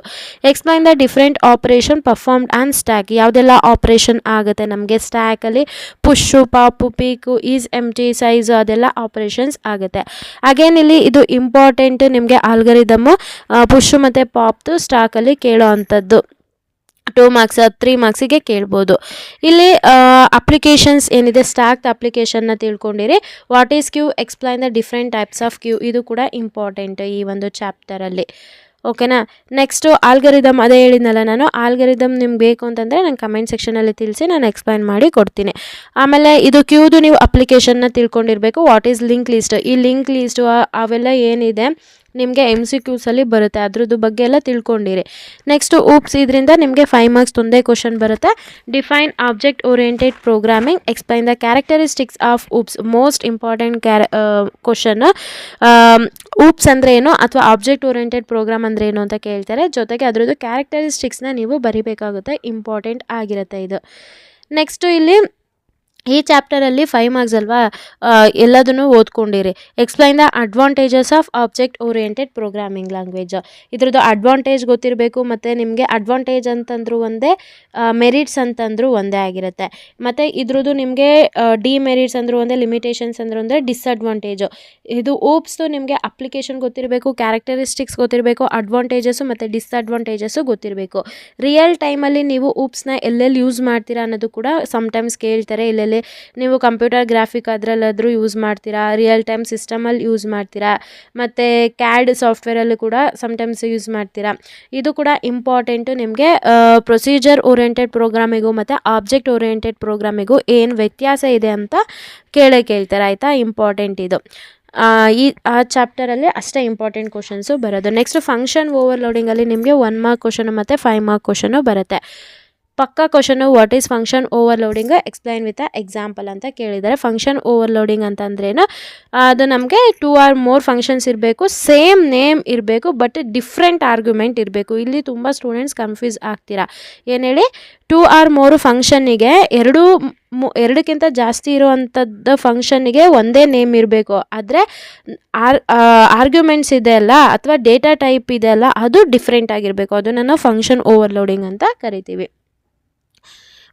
Speaker 1: Explain the different operation performed on stack ಯಾವುದೆಲ್ಲ ಆಪರೇಷನ್ ಆಗುತ್ತೆ? ನಮಗೆ ಸ್ಟ್ಯಾಕಲ್ಲಿ push pop peek is empty size ಅದೆಲ್ಲ ಆಪರೇಷನ್ಸ್ ಆಗುತ್ತೆ. ಅಗೇನ್ ಇಲ್ಲಿ ಇದು ಇಂಪಾರ್ಟೆಂಟ್ ನಿಮಗೆ ಆಲ್ಗರಿದಮ್ಮು ಪುಷು ಮತ್ತು ಪಾಪ್ದು ಸ್ಟಾಕಲ್ಲಿ ಕೇಳೋ ಅಂಥದ್ದು. ಟೂ ಮಾರ್ಕ್ಸ್ ತ್ರೀ ಮಾರ್ಕ್ಸಿಗೆ ಕೇಳ್ಬೋದು. ಇಲ್ಲಿ ಅಪ್ಲಿಕೇಶನ್ಸ್ ಏನಿದೆ ಸ್ಟಾಕ್ ಅಪ್ಲಿಕೇಶನ್ನ ತಿಳ್ಕೊಂಡಿರಿ. What is queue explain the different types of queue ಇದು ಕೂಡ ಇಂಪಾರ್ಟೆಂಟ್ ಈ ಒಂದು ಚಾಪ್ಟರಲ್ಲಿ ಓಕೆನಾ ನೆಕ್ಸ್ಟು ಆಲ್ಗರಿದಮ್ ಅದೇ ಹೇಳಿದ್ನಲ್ಲ ನಾನು. ಆಲ್ಗರಿದಮ್ ನಿಮ್ಗೆ ಬೇಕು ಅಂತಂದರೆ ನಾನು ಕಮೆಂಟ್ ಸೆಕ್ಷನಲ್ಲಿ ತಿಳಿಸಿ, ನಾನು ಎಕ್ಸ್ಪ್ಲೈನ್ ಮಾಡಿ ಕೊಡ್ತೀನಿ. ಆಮೇಲೆ ಇದು ಕ್ಯೂದು ನೀವು ಅಪ್ಲಿಕೇಶನ್ನ ತಿಳ್ಕೊಂಡಿರಬೇಕು. ವಾಟ್ ಈಸ್ ಲಿಂಕ್ ಲಿಸ್ಟ್ ಈ ಲಿಂಕ್ ಲೀಸ್ಟು ಅವೆಲ್ಲ ಏನಿದೆ? ನಿಮಗೆ ಎಂ ಸಿ ಕ್ಯೂಸಲ್ಲಿ ಬರುತ್ತೆ. ಅದ್ರದ್ದು ಬಗ್ಗೆ ಎಲ್ಲ ತಿಳ್ಕೊಂಡಿರಿ. ನೆಕ್ಸ್ಟು ಊಪ್ಸ್ ಇದರಿಂದ ನಿಮಗೆ ಫೈವ್ ಮಾರ್ಕ್ಸ್ ಒಂದೇ ಕ್ವಶನ್ ಬರುತ್ತೆ. Define object oriented programming explain the characteristics of OOPS most important ಕ್ಯಾರ question OOPS ಅಂದರೆ ಏನು ಅಥವಾ ಆಬ್ಜೆಕ್ಟ್ ಓರಿಯೆಂಟೆಡ್ ಪ್ರೋಗ್ರಾಮ್ ಅಂದರೆ ಏನು ಅಂತ ಕೇಳ್ತಾರೆ. ಜೊತೆಗೆ ಅದರದ್ದು ಕ್ಯಾರೆಕ್ಟರಿಸ್ಟಿಕ್ಸ್ನ ನೀವು ಬರಿಬೇಕಾಗುತ್ತೆ. ಇಂಪಾರ್ಟೆಂಟ್ ಆಗಿರುತ್ತೆ ಇದು. ನೆಕ್ಸ್ಟು ಇಲ್ಲಿ ಈ ಚಾಪ್ಟರಲ್ಲಿ ಫೈವ್ ಮಾರ್ಕ್ಸ್ ಅಲ್ವಾ? ಎಲ್ಲದನ್ನು ಓದ್ಕೊಂಡಿರಿ. Explain the advantages of object oriented programming language ಇದ್ರದ್ದು ಅಡ್ವಾಂಟೇಜ್ ಗೊತ್ತಿರಬೇಕು, ಮತ್ತು ನಿಮಗೆ ಅಡ್ವಾಂಟೇಜ್ ಅಂತಂದ್ರೂ ಒಂದೇ ಮೆರಿಟ್ಸ್ ಅಂತಂದ್ರು ಒಂದೇ ಆಗಿರುತ್ತೆ. ಮತ್ತು ಇದ್ರದ್ದು ನಿಮಗೆ ಡಿಮೆರಿಟ್ಸ್ ಅಂದರೂ ಒಂದೇ ಲಿಮಿಟೇಷನ್ಸ್ ಅಂದರೂ ಒಂದೇ ಡಿಸ್ಅಡ್ವಾಂಟೇಜು ಇದು ಓಪ್ಸ್ದು ನಿಮಗೆ ಅಪ್ಲಿಕೇಶನ್ ಗೊತ್ತಿರಬೇಕು ಕ್ಯಾರೆಕ್ಟರಿಸ್ಟಿಕ್ಸ್ ಗೊತ್ತಿರಬೇಕು ಅಡ್ವಾಂಟೇಜಸ್ಸು ಮತ್ತು ಡಿಸ್ಅಡ್ವಾಂಟೇಜಸ್ಸು ಗೊತ್ತಿರಬೇಕು. ರಿಯಲ್ ಟೈಮಲ್ಲಿ ನೀವು ಓಪ್ಸ್ನ ಎಲ್ಲೆಲ್ಲಿ ಯೂಸ್ ಮಾಡ್ತೀರಾ ಅನ್ನೋದು ಕೂಡ ಸಮ್ಟೈಮ್ಸ್ ಕೇಳ್ತಾರೆ ಎಲ್ಲೆಲ್ಲಿ ನೀವು ಕಂಪ್ಯೂಟರ್ ಗ್ರಾಫಿಕ್ ಅದರಲ್ಲಾದರೂ ಯೂಸ್ ಮಾಡ್ತೀರಾ? ರಿಯಲ್ ಟೈಮ್ ಸಿಸ್ಟಮಲ್ಲಿ ಯೂಸ್ ಮಾಡ್ತೀರಾ? ಮತ್ತು ಕ್ಯಾಡ್ ಸಾಫ್ಟ್ವೇರಲ್ಲೂ ಕೂಡ ಸಮ್ಟೈಮ್ಸ್ ಯೂಸ್ ಮಾಡ್ತೀರಾ? ಇದು ಕೂಡ ಇಂಪಾರ್ಟೆಂಟು ನಿಮಗೆ ಪ್ರೊಸೀಜರ್ ಓರಿಯೆಂಟೆಡ್ ಪ್ರೋಗ್ರಾಮಿಗೂ ಮತ್ತು ಆಬ್ಜೆಕ್ಟ್ ಓರಿಯೆಂಟೆಡ್ ಪ್ರೋಗ್ರಾಮಿಗೂ ಏನು ವ್ಯತ್ಯಾಸ ಇದೆ ಅಂತ ಕೇಳೇ ಕೇಳ್ತಾರೆ. ಆಯಿತಾ? ಇಂಪಾರ್ಟೆಂಟ್ ಇದು. ಈ, ಆ ಚಾಪ್ಟರಲ್ಲಿ ಅಷ್ಟೇ ಇಂಪಾರ್ಟೆಂಟ್ ಕ್ವಶನ್ಸು ಬರೋದು. ನೆಕ್ಸ್ಟ್ ಫಂಕ್ಷನ್ ಓವರ್ಲೋಡಿಂಗಲ್ಲಿ ನಿಮಗೆ ಒನ್ ಮಾರ್ಕ್ ಕ್ವಶನು ಮತ್ತು ಫೈವ್ ಮಾರ್ಕ್ ಕ್ವಶನು ಬರುತ್ತೆ. ಪಕ್ಕ question what is function overloading explain with example ಅಂತ ಕೇಳಿದ್ದಾರೆ ಫಂಕ್ಷನ್ ಓವರ್ಲೋಡಿಂಗ್ ಅಂತಂದ್ರೇನು ಅದು ನಮಗೆ ಟೂ ಆರ್ ಮೋರ್ ಫಂಕ್ಷನ್ಸ್ ಇರಬೇಕು ಸೇಮ್ ನೇಮ್ ಇರಬೇಕು ಬಟ್ ಡಿಫ್ರೆಂಟ್ ಆರ್ಗ್ಯುಮೆಂಟ್ ಇರಬೇಕು. ಇಲ್ಲಿ ತುಂಬ ಸ್ಟೂಡೆಂಟ್ಸ್ ಕನ್ಫ್ಯೂಸ್ ಆಗ್ತೀರಾ. ಏನು ಹೇಳಿ ಟೂ ಆರ್ ಮೂರು ಫಂಕ್ಷನ್ನಿಗೆ ಎರಡು ಎರಡಕ್ಕಿಂತ ಜಾಸ್ತಿ ಇರುವಂಥದ್ದು ಫಂಕ್ಷನ್ನಿಗೆ ಒಂದೇ ನೇಮ್ ಇರಬೇಕು. ಆದರೆ ಆರ್ ಆರ್ಗ್ಯುಮೆಂಟ್ಸ್ ಇದೆ ಅಲ್ಲ, ಅಥವಾ ಡೇಟಾ ಟೈಪ್ ಇದೆ ಅಲ್ಲ, ಅದು ಡಿಫ್ರೆಂಟ್ ಆಗಿರಬೇಕು. ಅದನ್ನು ನಾವು ಫಂಕ್ಷನ್ ಓವರ್ಲೋಡಿಂಗ್ ಅಂತ ಕರಿತೀವಿ.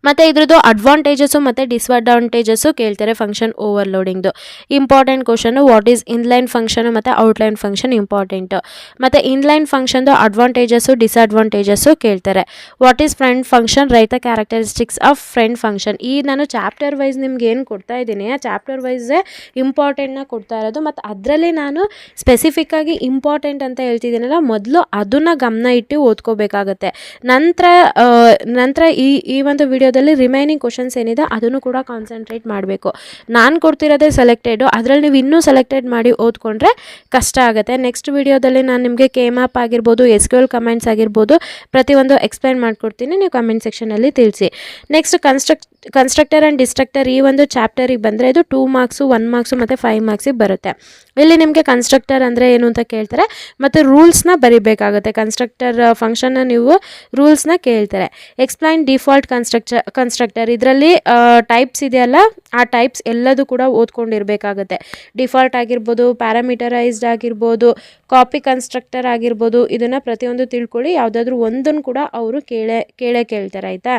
Speaker 1: ಮತ್ತು ಇದ್ರದ್ದು ಅಡ್ವಾಂಟೇಜಸ್ಸು ಮತ್ತು ಡಿಸ್ಅಡ್ವಾಂಟೇಜಸ್ಸು ಕೇಳ್ತಾರೆ function ಓವರ್ಲೋಡಿಂಗ್ದು important question what is inline function ಮತ್ತು ಔಟ್ಲೈನ್ ಫಂಕ್ಷನ್ ಇಂಪಾರ್ಟೆಂಟು ಮತ್ತು ಇನ್ಲೈನ್ ಫಂಕ್ಷನ್ದು ಅಡ್ವಾಂಟೇಜಸ್ಸು ಡಿಸ್ಅಡ್ವಾಂಟೇಜಸ್ಸು ಕೇಳ್ತಾರೆ. What is friend function write the characteristics of friend function ಈ ನಾನು ಚಾಪ್ಟರ್ ವೈಸ್ ನಿಮ್ಗೆ ಏನು ಕೊಡ್ತಾ ಇದ್ದೀನಿ, ಆ ಚಾಪ್ಟರ್ ವೈಸೇ ಇಂಪಾರ್ಟೆಂಟ್ನ ಕೊಡ್ತಾ ಇರೋದು. ಮತ್ತು ಅದರಲ್ಲಿ ನಾನು ಸ್ಪೆಸಿಫಿಕ್ಕಾಗಿ ಇಂಪಾರ್ಟೆಂಟ್ ಅಂತ ಹೇಳ್ತಿದ್ದೀನಲ್ಲ, ಮೊದಲು ಅದನ್ನು ಗಮನ ಇಟ್ಟು ಓದ್ಕೋಬೇಕಾಗತ್ತೆ. ನಂತರ ನಂತರ ಈ ಈ ಒಂದು ವಿಡಿಯೋದಲ್ಲಿ ರಿಮೈನಿಂಗ್ ಕ್ವಶನ್ಸ್ ಏನಿದೆ ಅದನ್ನು ಕೂಡ ಕಾನ್ಸಂಟ್ರೇಟ್ ಮಾಡಬೇಕು. ನಾನು ಕೊಡ್ತಿರೋದೇ ಸೆಲೆಕ್ಟೆಡು ಅದರಲ್ಲಿ ನೀವು ಇನ್ನೂ ಸೆಲೆಕ್ಟೆಡ್ ಮಾಡಿ ಓದ್ಕೊಂಡ್ರೆ ಕಷ್ಟ ಆಗುತ್ತೆ. ನೆಕ್ಸ್ಟ್ ವಿಡಿಯೋದಲ್ಲಿ ನಾನು ನಿಮಗೆ ಕೆ ಮ್ಯಾಪ್ ಆಗಿರ್ಬೋದು ಎಸ್ ಕ್ಯೂ ಎಲ್ ಕಮೆಂಟ್ಸ್ ಆಗಿರ್ಬೋದು, ಪ್ರತಿಯೊಂದು ಎಕ್ಸ್ಪ್ಲೈನ್ ಮಾಡಿಕೊಡ್ತೀನಿ. ನೀವು ಕಮೆಂಟ್ ಸೆಕ್ಷನಲ್ಲಿ ತಿಳಿಸಿ. Next construct constructor and destructor ಈ ಒಂದು ಚಾಪ್ಟರಿಗೆ ಬಂದರೆ ಇದು ಟೂ ಮಾರ್ಕ್ಸು ಒನ್ ಮಾರ್ಕ್ಸು ಮತ್ತು ಫೈವ್ ಮಾರ್ಕ್ಸಿಗೆ ಬರುತ್ತೆ. ಇಲ್ಲಿ ನಿಮಗೆ ಕನ್ಸ್ಟ್ರಕ್ಟರ್ ಅಂದರೆ ಏನು ಅಂತ ಕೇಳ್ತಾರೆ. ಮತ್ತು ರೂಲ್ಸ್ನ ಬರಿಬೇಕಾಗುತ್ತೆ. ಕನ್ಸ್ಟ್ರಕ್ಟರ್ ಫಂಕ್ಷನ್ನ ನೀವು ರೂಲ್ಸ್ನ ಕೇಳ್ತಾರೆ. ಎಕ್ಸ್ಪ್ಲೈನ್ ಡಿಫಾಲ್ಟ್ ಕನ್ಸ್ಟ್ರಕ್ಚರ್ ಕನ್ಸ್ಟ್ರಕ್ಟರ್ ಇದರಲ್ಲಿ ಟೈಪ್ಸ್ ಇದೆಯಲ್ಲ, ಆ ಟೈಪ್ಸ್ ಎಲ್ಲದೂ ಕೂಡ ಓದ್ಕೊಂಡಿರಬೇಕಾಗುತ್ತೆ. ಡಿಫಾಲ್ಟ್ ಆಗಿರ್ಬೋದು ಪ್ಯಾರಾಮೀಟರೈಸ್ಡ್ ಆಗಿರ್ಬೋದು ಕಾಪಿ ಕನ್ಸ್ಟ್ರಕ್ಟರ್ ಆಗಿರ್ಬೋದು, ಇದನ್ನು ಪ್ರತಿಯೊಂದು ತಿಳ್ಕೊಳ್ಳಿ, ಯಾವುದಾದ್ರೂ ಒಂದನ್ನು ಕೂಡ ಅವರು ಕೇಳೇ ಕೇಳೇ ಕೇಳ್ತಾರೆ, ಆಯಿತಾ?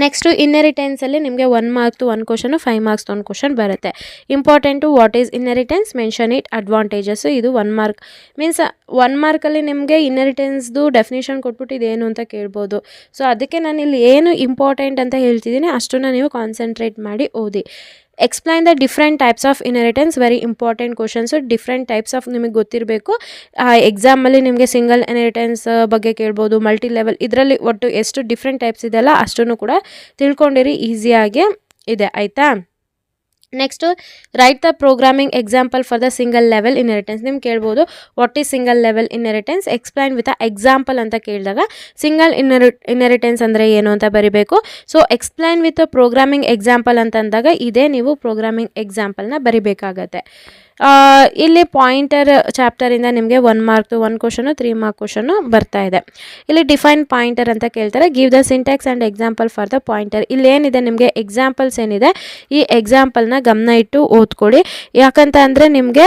Speaker 1: ನೆಕ್ಸ್ಟು ಇನ್ನೆರಿಟೆನ್ಸಲ್ಲಿ ನಿಮಗೆ ಒನ್ ಮಾರ್ಕ್ದು ಒನ್ ಕ್ವಶನು ಫೈವ್ ಮಾರ್ಕ್ಸ್ ಒಂದು ಕ್ವಶನ್ ಬರುತ್ತೆ. Important what is inheritance mention it advantages ಇದು ಒನ್ ಮಾರ್ಕ್ ಮೀನ್ಸ್ ಒನ್ ಮಾರ್ಕಲ್ಲಿ ನಿಮಗೆ ಇನ್ನೆರಿಟೆನ್ಸ್ದು ಡೆಫಿನೇಷನ್ ಕೊಟ್ಬಿಟ್ಟು ಇದೇನು ಅಂತ ಕೇಳ್ಬೋದು. ಸೊ ಅದಕ್ಕೆ ನಾನು ಇಲ್ಲಿ ಏನು ಇಂಪಾರ್ಟೆಂಟ್ ಅಂತ ಹೇಳ್ತಿದ್ದೀನಿ, ಅಷ್ಟನ್ನು ನೀವು ಕಾನ್ಸಂಟ್ರೇಟ್ ಮಾಡಿ ಓದಿ. Explain the different types of inheritance very important questions different types of ನಿಮಗೆ ಗೊತ್ತಿರಬೇಕು. ಎಕ್ಸಾಮಲ್ಲಿ ನಿಮಗೆ ಸಿಂಗಲ್ ಇನ್ಹೆರಿಟೆನ್ಸ್ ಬಗ್ಗೆ ಕೇಳ್ಬೋದು ಮಲ್ಟಿ ಲೆವೆಲ್ ಇದರಲ್ಲಿ ಒಟ್ಟು ಎಷ್ಟು ಡಿಫ್ರೆಂಟ್ ಟೈಪ್ಸ್ ಇದೆಯಲ್ಲ ಅಷ್ಟನ್ನು ಕೂಡ ತಿಳ್ಕೊಂಡಿರಿ ಈಸಿಯಾಗಿ ಇದೆ, ಆಯಿತಾ? Next write the programming example for the single level inheritance ನಿಮ್ಗೆ ಕೇಳ್ಬೋದು what is single level inheritance explain with a example ಅಂತ ಕೇಳಿದಾಗ ಸಿಂಗಲ್ ಇನ್ಹೆರಿ ಇನ್ಹೆರಿಟೆನ್ಸ್ ಅಂದರೆ ಏನು ಅಂತ ಬರಿಬೇಕು. So explain with programming example ಅಂತ ಅಂದಾಗ, ಇದೇ ನೀವು ಪ್ರೋಗ್ರಾಮಿಂಗ್ ಎಕ್ಸಾಂಪಲ್ನ ಬರಿಬೇಕಾಗತ್ತೆ. ಇಲ್ಲಿ ಪಾಯಿಂಟರ್ ಚಾಪ್ಟರಿಂದ ನಿಮಗೆ one ಮಾರ್ಕ್ದು one question three mark question ಬರ್ತಾ ಇದೆ. ಇಲ್ಲಿ ಡಿಫೈನ್ ಪಾಯಿಂಟರ್ ಅಂತ ಕೇಳ್ತಾರೆ. Give the syntax and example for the pointer ಇಲ್ಲಿ ಏನಿದೆ ನಿಮಗೆ ಎಕ್ಸಾಂಪಲ್ಸ್ ಏನಿದೆ, ಈ ಎಕ್ಸಾಂಪಲ್ನ ಗಮನ ಇಟ್ಟು ಓದ್ಕೊಳ್ಳಿ. ಯಾಕಂತ ಅಂದರೆ ನಿಮಗೆ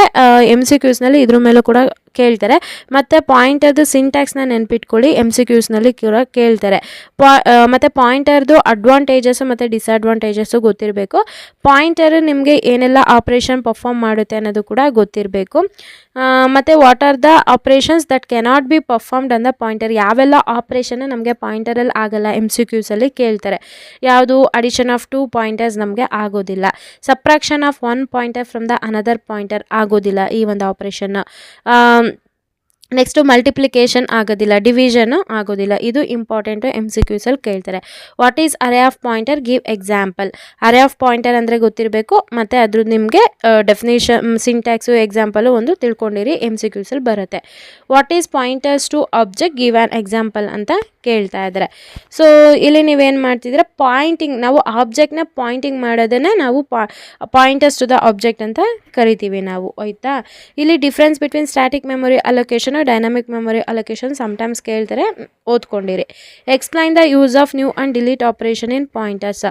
Speaker 1: ಎಂ ಸಿ ಕ್ಯೂಸ್ನಲ್ಲಿ ಇದ್ರ ಮೇಲೂ ಕೂಡ ಕೇಳ್ತಾರೆ. ಮತ್ತು ಪಾಯಿಂಟರ್ದು ಸಿಂಟ್ಯಾಕ್ಸ್ನ ನೆನಪಿಟ್ಕೊಳ್ಳಿ ಎಂ ಸಿ ಕ್ಯೂಸ್ನಲ್ಲಿ ಕೂಡ ಕೇಳ್ತಾರೆ. ಪಾ ಮತ್ತು ಪಾಯಿಂಟರ್ದು ಅಡ್ವಾಂಟೇಜಸ್ಸು ಮತ್ತು ಡಿಸ್ಅಡ್ವಾಂಟೇಜಸ್ಸು ಗೊತ್ತಿರಬೇಕು. ಪಾಯಿಂಟರ್ ನಿಮಗೆ ಏನೆಲ್ಲ ಆಪ್ರೇಷನ್ ಪರ್ಫಾರ್ಮ್ ಮಾಡುತ್ತೆ ಅನ್ನೋದು ಕೂಡ ಗೊತ್ತಿರಬೇಕು. ಮತ್ತು what are the operations that cannot be performed ಅಂದ ಪಾಯಿಂಟರ್ ಯಾವೆಲ್ಲ ಆಪ್ರೇಷನ್ ನಮಗೆ ಪಾಯಿಂಟರಲ್ಲಿ ಆಗಲ್ಲ ಎಂ ಸಿ ಕ್ಯೂಸಲ್ಲಿ ಕೇಳ್ತಾರೆ. ಯಾವುದು ಅಡಿಷನ್ ಆಫ್ ಟೂ ಪಾಯಿಂಟರ್ಸ್ ನಮಗೆ ಆಗೋದಿಲ್ಲ. Subtraction of one pointer from the another pointer ಆಗೋದಿಲ್ಲ ಈ ಒಂದು ಆಪ್ರೇಷನ್ ನೆಕ್ಸ್ಟು ಮಲ್ಟಿಪ್ಲಿಕೇಶನ್ ಆಗೋದಿಲ್ಲ ಡಿವಿಷನು ಆಗೋದಿಲ್ಲ. ಇದು ಇಂಪಾರ್ಟೆಂಟು ಎಂ ಸಿ ಕ್ಯೂಸಲ್ಲಿ ಕೇಳ್ತಾರೆ. What is array of pointer give example array of pointer ಅಂದರೆ ಗೊತ್ತಿರಬೇಕು, ಮತ್ತು ಅದ್ರದ್ದು ನಿಮಗೆ ಡೆಫಿನೇಷನ್ ಸಿಂಟ್ಯಾಕ್ಸು ಎಕ್ಸಾಂಪಲು ಒಂದು ತಿಳ್ಕೊಂಡಿರಿ ಎಂ ಸಿ ಕ್ಯೂಸಲ್ಲಿ ಬರುತ್ತೆ. What is pointers to object give an example ಅಂತ ಕೇಳ್ತಾ ಇದ್ದಾರೆ ಸೊ ಇಲ್ಲಿ ನೀವೇನು ಮಾಡ್ತಿದ್ರೆ? ಪಾಯಿಂಟಿಂಗ್ ನಾವು ಆಬ್ಜೆಕ್ಟ್ನ ಪಾಯಿಂಟಿಂಗ್ ಮಾಡೋದನ್ನೇ ನಾವು ಪಾಯಿಂಟರ್ಸ್ ಟು ದ ಆಬ್ಜೆಕ್ಟ್ ಅಂತ ಕರಿತೀವಿ ನಾವು, ಆಯಿತಾ? ಇಲ್ಲಿ difference between static memory allocation dynamic memory allocation sometimes ಕೇಳ್ತಾರೆ, ಓದ್ಕೊಂಡಿರಿ. Explain the use of new and delete operation in pointers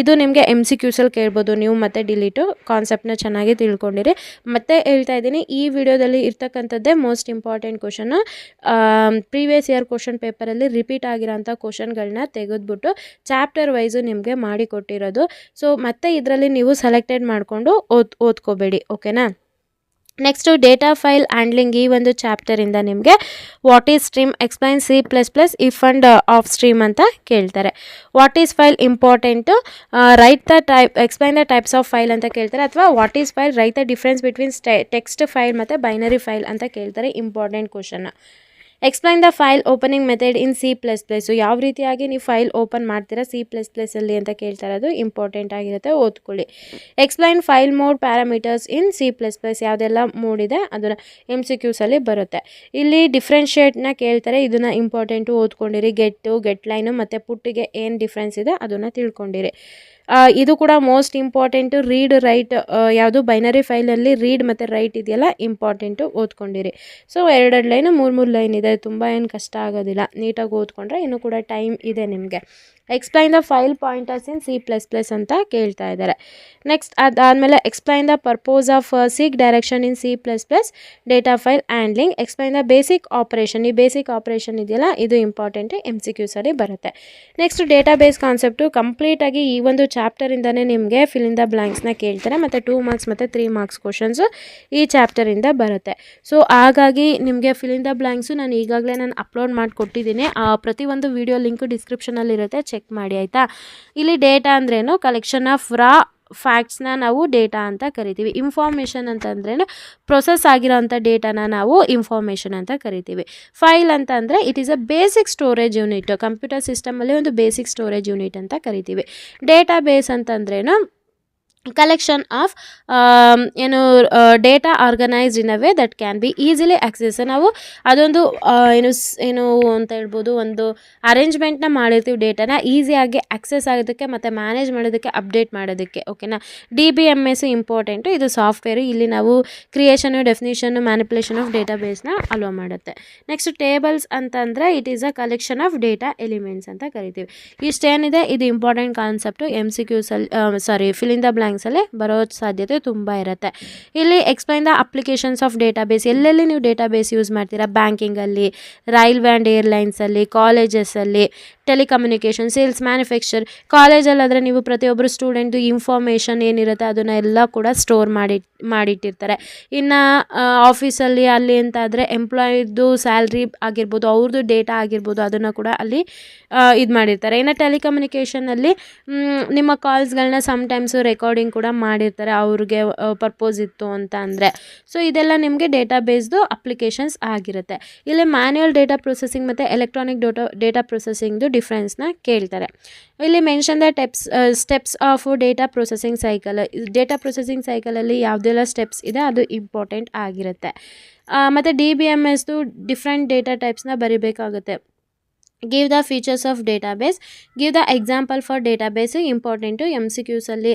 Speaker 1: ಇದು ನಿಮಗೆ ಎಂ ಸಿ ಕ್ಯೂಸಲ್ಲಿ ಕೇಳ್ಬೋದು, ನೀವು ಮತ್ತು ಡಿಲೀಟು ಕಾನ್ಸೆಪ್ಟ್ನ ಚೆನ್ನಾಗಿ ತಿಳ್ಕೊಂಡಿರಿ. ಮತ್ತೆ ಹೇಳ್ತಾ ಇದ್ದೀನಿ, ಈ ವಿಡಿಯೋದಲ್ಲಿ ಇರ್ತಕ್ಕಂಥದ್ದೇ most important question previous year question ಪೇಪರಲ್ಲಿ ರಿಪೀಟ್ ಆಗಿರೋಂಥ ಕ್ವಶನ್ಗಳನ್ನ ತೆಗೆದ್ಬಿಟ್ಟು ಚಾಪ್ಟರ್ ವೈಸು ನಿಮಗೆ ಮಾಡಿಕೊಟ್ಟಿರೋದು. ಸೊ ಮತ್ತೆ ಇದರಲ್ಲಿ ನೀವು ಸೆಲೆಕ್ಟೆಡ್ ಮಾಡಿಕೊಂಡು ಓದ್, ಓದ್ಕೋಬೇಡಿ ಓಕೆನಾ ನೆಕ್ಸ್ಟು ಡೇಟಾ ಫೈಲ್ ಹ್ಯಾಂಡ್ಲಿಂಗ್ ಈ ಒಂದು ಚಾಪ್ಟರಿಂದ ನಿಮಗೆ what is stream explain C plus plus if and of stream ಅಂತ ಕೇಳ್ತಾರೆ. What is file important write the type explain the types of file ಅಂತ ಕೇಳ್ತಾರೆ. ಅಥವಾ what is file write the difference between ಸ್ಟೆ text file ಮತ್ತು binary file ಅಂತ ಕೇಳ್ತಾರೆ. Important question explain the file opening method in C plus plus ಯಾವ ರೀತಿಯಾಗಿ ನೀವು file open ಮಾಡ್ತೀರಾ ಸಿ ಪ್ಲಸ್ ಪ್ಲಸ್ಸಲ್ಲಿ ಅಂತ ಕೇಳ್ತಾ ಇರೋದು ಇಂಪಾರ್ಟೆಂಟ್ ಆಗಿರುತ್ತೆ. ಓದ್ಕೊಳ್ಳಿ. Explain file mode parameters in C plus plus ಯಾವುದೆಲ್ಲ ಮೋಡ್ ಇದೆ, ಅದನ್ನು ಎಂ ಸಿ ಕ್ಯೂಸಲ್ಲಿ ಬರುತ್ತೆ. ಇಲ್ಲಿ ಡಿಫ್ರೆನ್ಷಿಯೇಟ್ನ ಕೇಳ್ತಾರೆ. ಇದನ್ನು ಇಂಪಾರ್ಟೆಂಟು ಓದ್ಕೊಂಡಿರಿ. ಗೆಟ್ಟು ಗೆಟ್ ಲೈನು ಮತ್ತು ಪುಟ್ಟಿಗೆ ಏನು ಡಿಫ್ರೆನ್ಸ್ ಇದೆ, ಅದನ್ನು ತಿಳ್ಕೊಂಡಿರಿ. ಇದು ಕೂಡ ಮೋಸ್ಟ್ ಇಂಪಾರ್ಟೆಂಟು ರೀಡ್ ರೈಟ್ ಯಾವುದು ಬೈನರಿ ಫೈಲಲ್ಲಿ ರೀಡ್ ಮತ್ತು ರೈಟ್ ಇದೆಯಲ್ಲ ಇಂಪಾರ್ಟೆಂಟು ಓದ್ಕೊಂಡಿರಿ. ಸೊ ಎರಡೆರಡು ಲೈನು ಮೂರು ಮೂರು ಲೈನ್ ಇದೆ, ತುಂಬ ಏನು ಕಷ್ಟ ಆಗೋದಿಲ್ಲ. ನೀಟಾಗಿ ಓದ್ಕೊಂಡ್ರೆ ಇನ್ನೂ ಕೂಡ ಟೈಮ್ ಇದೆ ನಿಮಗೆ. Explain the file pointers in C plus plus ಅಂತ ಕೇಳ್ತಾ ಇದ್ದಾರೆ. ನೆಕ್ಸ್ಟ್ ಅದಾದಮೇಲೆ ಎಕ್ಸ್ಪ್ಲೈನ್ ದ ಪರ್ಪೋಸ್ ಆಫ್ ಸಿಗ್ direction in C plus plus data file handling explain the basic operation ಈ ಬೇಸಿಕ್ ಆಪ್ರೇಷನ್ ಇದೆಯಲ್ಲ, ಇದು ಇಂಪಾರ್ಟೆಂಟ್ ಎಂ ಸಿ ಕ್ಯೂಸಲ್ಲಿ ಬರುತ್ತೆ. ನೆಕ್ಸ್ಟ್ ಡೇಟಾ ಬೇಸ್ ಕಾನ್ಸೆಪ್ಟು ಕಂಪ್ಲೀಟಾಗಿ ಈ ಒಂದು ಚಾಪ್ಟರಿಂದನೇ ನಿಮಗೆ ಫಿಲ್ ಇನ್ ದ ಬ್ಲ್ಯಾಂಕ್ಸ್ನ ಕೇಳ್ತಾರೆ. ಮತ್ತು ಟೂ ಮಾರ್ಕ್ಸ್ ಮತ್ತು ತ್ರೀ ಮಾರ್ಕ್ಸ್ ಕ್ವಶನ್ಸು ಈ ಚಾಪ್ಟರಿಂದ ಬರುತ್ತೆ. ಸೊ ಹಾಗಾಗಿ ನಿಮಗೆ ಫಿಲಿಂದ ಬ್ಲ್ಯಾಂಕ್ಸು ನಾನು ಈಗಾಗಲೇ ನಾನು ಅಪ್ಲೋಡ್ ಮಾಡಿಕೊಟ್ಟಿದ್ದೀನಿ. ಪ್ರತಿಯೊಂದು ವೀಡಿಯೋ ಲಿಂಕು ಡಿಸ್ಕ್ರಿಪ್ಷನಲ್ಲಿ ಇರುತ್ತೆ ಚೆಕ್ ಮಾಡಿ, ಆಯಿತಾ? ಇಲ್ಲಿ ಡೇಟಾ ಅಂದ್ರೇನು? ಕಲೆಕ್ಷನ್ ಆಫ್ ರಾ ಫ್ಯಾಕ್ಟ್ಸ್ನ ನಾವು ಡೇಟಾ ಅಂತ ಕರಿತೀವಿ. ಇನ್ಫಾರ್ಮೇಷನ್ ಅಂತಂದ್ರೇನು ಪ್ರೊಸೆಸ್ ಆಗಿರೋಂಥ ಡೇಟಾನ ನಾವು ಇನ್ಫಾರ್ಮೇಷನ್ ಅಂತ ಕರಿತೀವಿ. ಫೈಲ್ ಅಂತ ಅಂದರೆ it is a basic storage unit computer ಸಿಸ್ಟಮಲ್ಲಿ ಒಂದು ಬೇಸಿಕ್ ಸ್ಟೋರೇಜ್ ಯೂನಿಟ್ ಅಂತ ಕರಿತೀವಿ. ಡೇಟಾ ಬೇಸ್ ಅಂತಂದ್ರೇನು ಕಲೆಕ್ಷನ್ ಆಫ್ ಏನು data organised in a way that can be easily access ನಾವು ಅದೊಂದು ಏನು ಏನು ಅಂತ ಹೇಳ್ಬೋದು, ಒಂದು ಅರೇಂಜ್ಮೆಂಟ್ನ ಮಾಡಿರ್ತೀವಿ ಡೇಟಾನ ಈಸಿಯಾಗಿ ಆಕ್ಸೆಸ್ ಆಗೋದಕ್ಕೆ ಮತ್ತು ಮ್ಯಾನೇಜ್ ಮಾಡೋದಕ್ಕೆ ಅಪ್ಡೇಟ್ ಮಾಡೋದಕ್ಕೆ ಓಕೆನಾ D B M S important ಇದು ಸಾಫ್ಟ್ವೇರು ಇಲ್ಲಿ ನಾವು creation definition manipulation of data ಬೇಸ್ನ allow ಮಾಡುತ್ತೆ. ನೆಕ್ಸ್ಟ್ ಟೇಬಲ್ಸ್ ಅಂತಂದರೆ it is a collection of data elements ಅಂತ ಕರಿತೀವಿ. ಇಷ್ಟೇನಿದೆ? ಇದು ಇಂಪಾರ್ಟೆಂಟ್ ಕಾನ್ಸೆಪ್ಟು ಎಂ ಸಿ ಕ್ಯೂಸಲ್ಲಿ ಸಾರಿ ಫಿಲ್ ಇನ್ ದ ಬ್ಲ್ಯಾಂಕ್ಸಲ್ಲಿ ಬರೋ ಸಾಧ್ಯತೆ ತುಂಬ ಇರುತ್ತೆ. ಇಲ್ಲಿ explain the applications of data base ಎಲ್ಲೆಲ್ಲಿ ನೀವು ಡೇಟಾ ಬೇಸ್ ಯೂಸ್ ಮಾಡ್ತೀರಾ ಬ್ಯಾಂಕಿಂಗಲ್ಲಿ ರೈಲ್ವೆ ಆ್ಯಂಡ್ ಏರ್ಲೈನ್ಸಲ್ಲಿ ಕಾಲೇಜಸ್ಸಲ್ಲಿ ಟೆಲಿಕಮ್ಯುನಿಕೇಷನ್ ಸೇಲ್ಸ್ ಮ್ಯಾನುಫ್ಯಾಕ್ಚರ್ ಕಾಲೇಜಲ್ಲಾದರೆ ನೀವು ಪ್ರತಿಯೊಬ್ಬರು ಸ್ಟೂಡೆಂಟ್ದು ಇನ್ಫಾರ್ಮೇಷನ್ ಏನಿರುತ್ತೆ ಅದನ್ನು ಎಲ್ಲ ಕೂಡ ಸ್ಟೋರ್ ಮಾಡಿ, ಮಾಡಿಟ್ಟಿರ್ತಾರೆ. ಇನ್ನು ಆಫೀಸಲ್ಲಿ ಅಲ್ಲಿ ಅಂತ ಆದರೆ ಎಂಪ್ಲಾಯಿದು ಸ್ಯಾಲ್ರಿ ಆಗಿರ್ಬೋದು ಅವ್ರದ್ದು ಡೇಟಾ ಆಗಿರ್ಬೋದು ಅದನ್ನು ಕೂಡ ಅಲ್ಲಿ ಇದು ಮಾಡಿರ್ತಾರೆ. ಇನ್ನು ಟೆಲಿಕಮ್ಯುನಿಕೇಷನಲ್ಲಿ ನಿಮ್ಮ ಕಾಲ್ಸ್ಗಳನ್ನ ಸಮ್ಟೈಮ್ಸು ರೆಕಾರ್ಡ್ ಕೋಡಿಂಗ್ ಕೂಡ ಮಾಡಿರ್ತಾರೆ, ಅವ್ರಿಗೆ ಪರ್ಪೋಸ್ ಇತ್ತು ಅಂತ ಅಂದರೆ. ಸೊ ಇದೆಲ್ಲ ನಿಮಗೆ ಡೇಟಾ ಬೇಸ್ದು ಅಪ್ಲಿಕೇಶನ್ಸ್ ಆಗಿರುತ್ತೆ. ಇಲ್ಲಿ ಮ್ಯಾನ್ಯಲ್ ಡೇಟಾ ಪ್ರೊಸೆಸಿಂಗ್ ಮತ್ತು ಎಲೆಕ್ಟ್ರಾನಿಕ್ ಡೋಟಾ ಡೇಟಾ ಪ್ರೊಸೆಸಿಂಗ್ದು ಡಿಫ್ರೆನ್ಸ್ನ ಕೇಳ್ತಾರೆ. ಇಲ್ಲಿ mention the ಟೆಪ್ಸ್ steps of data processing cycle data processing ಸೈಕಲಲ್ಲಿ ಯಾವುದೆಲ್ಲ ಸ್ಟೆಪ್ಸ್ ಇದೆ, ಅದು ಇಂಪಾರ್ಟೆಂಟ್ ಆಗಿರುತ್ತೆ. ಮತ್ತು ಡಿ ಬಿ ಎಂ ಎಸ್ದು ಡಿಫ್ರೆಂಟ್ ಡೇಟಾ ಟೈಪ್ಸ್ನ ಬರಿಬೇಕಾಗುತ್ತೆ. Give the features of database give the example for database important M C ಕ್ಯೂಸಲ್ಲಿ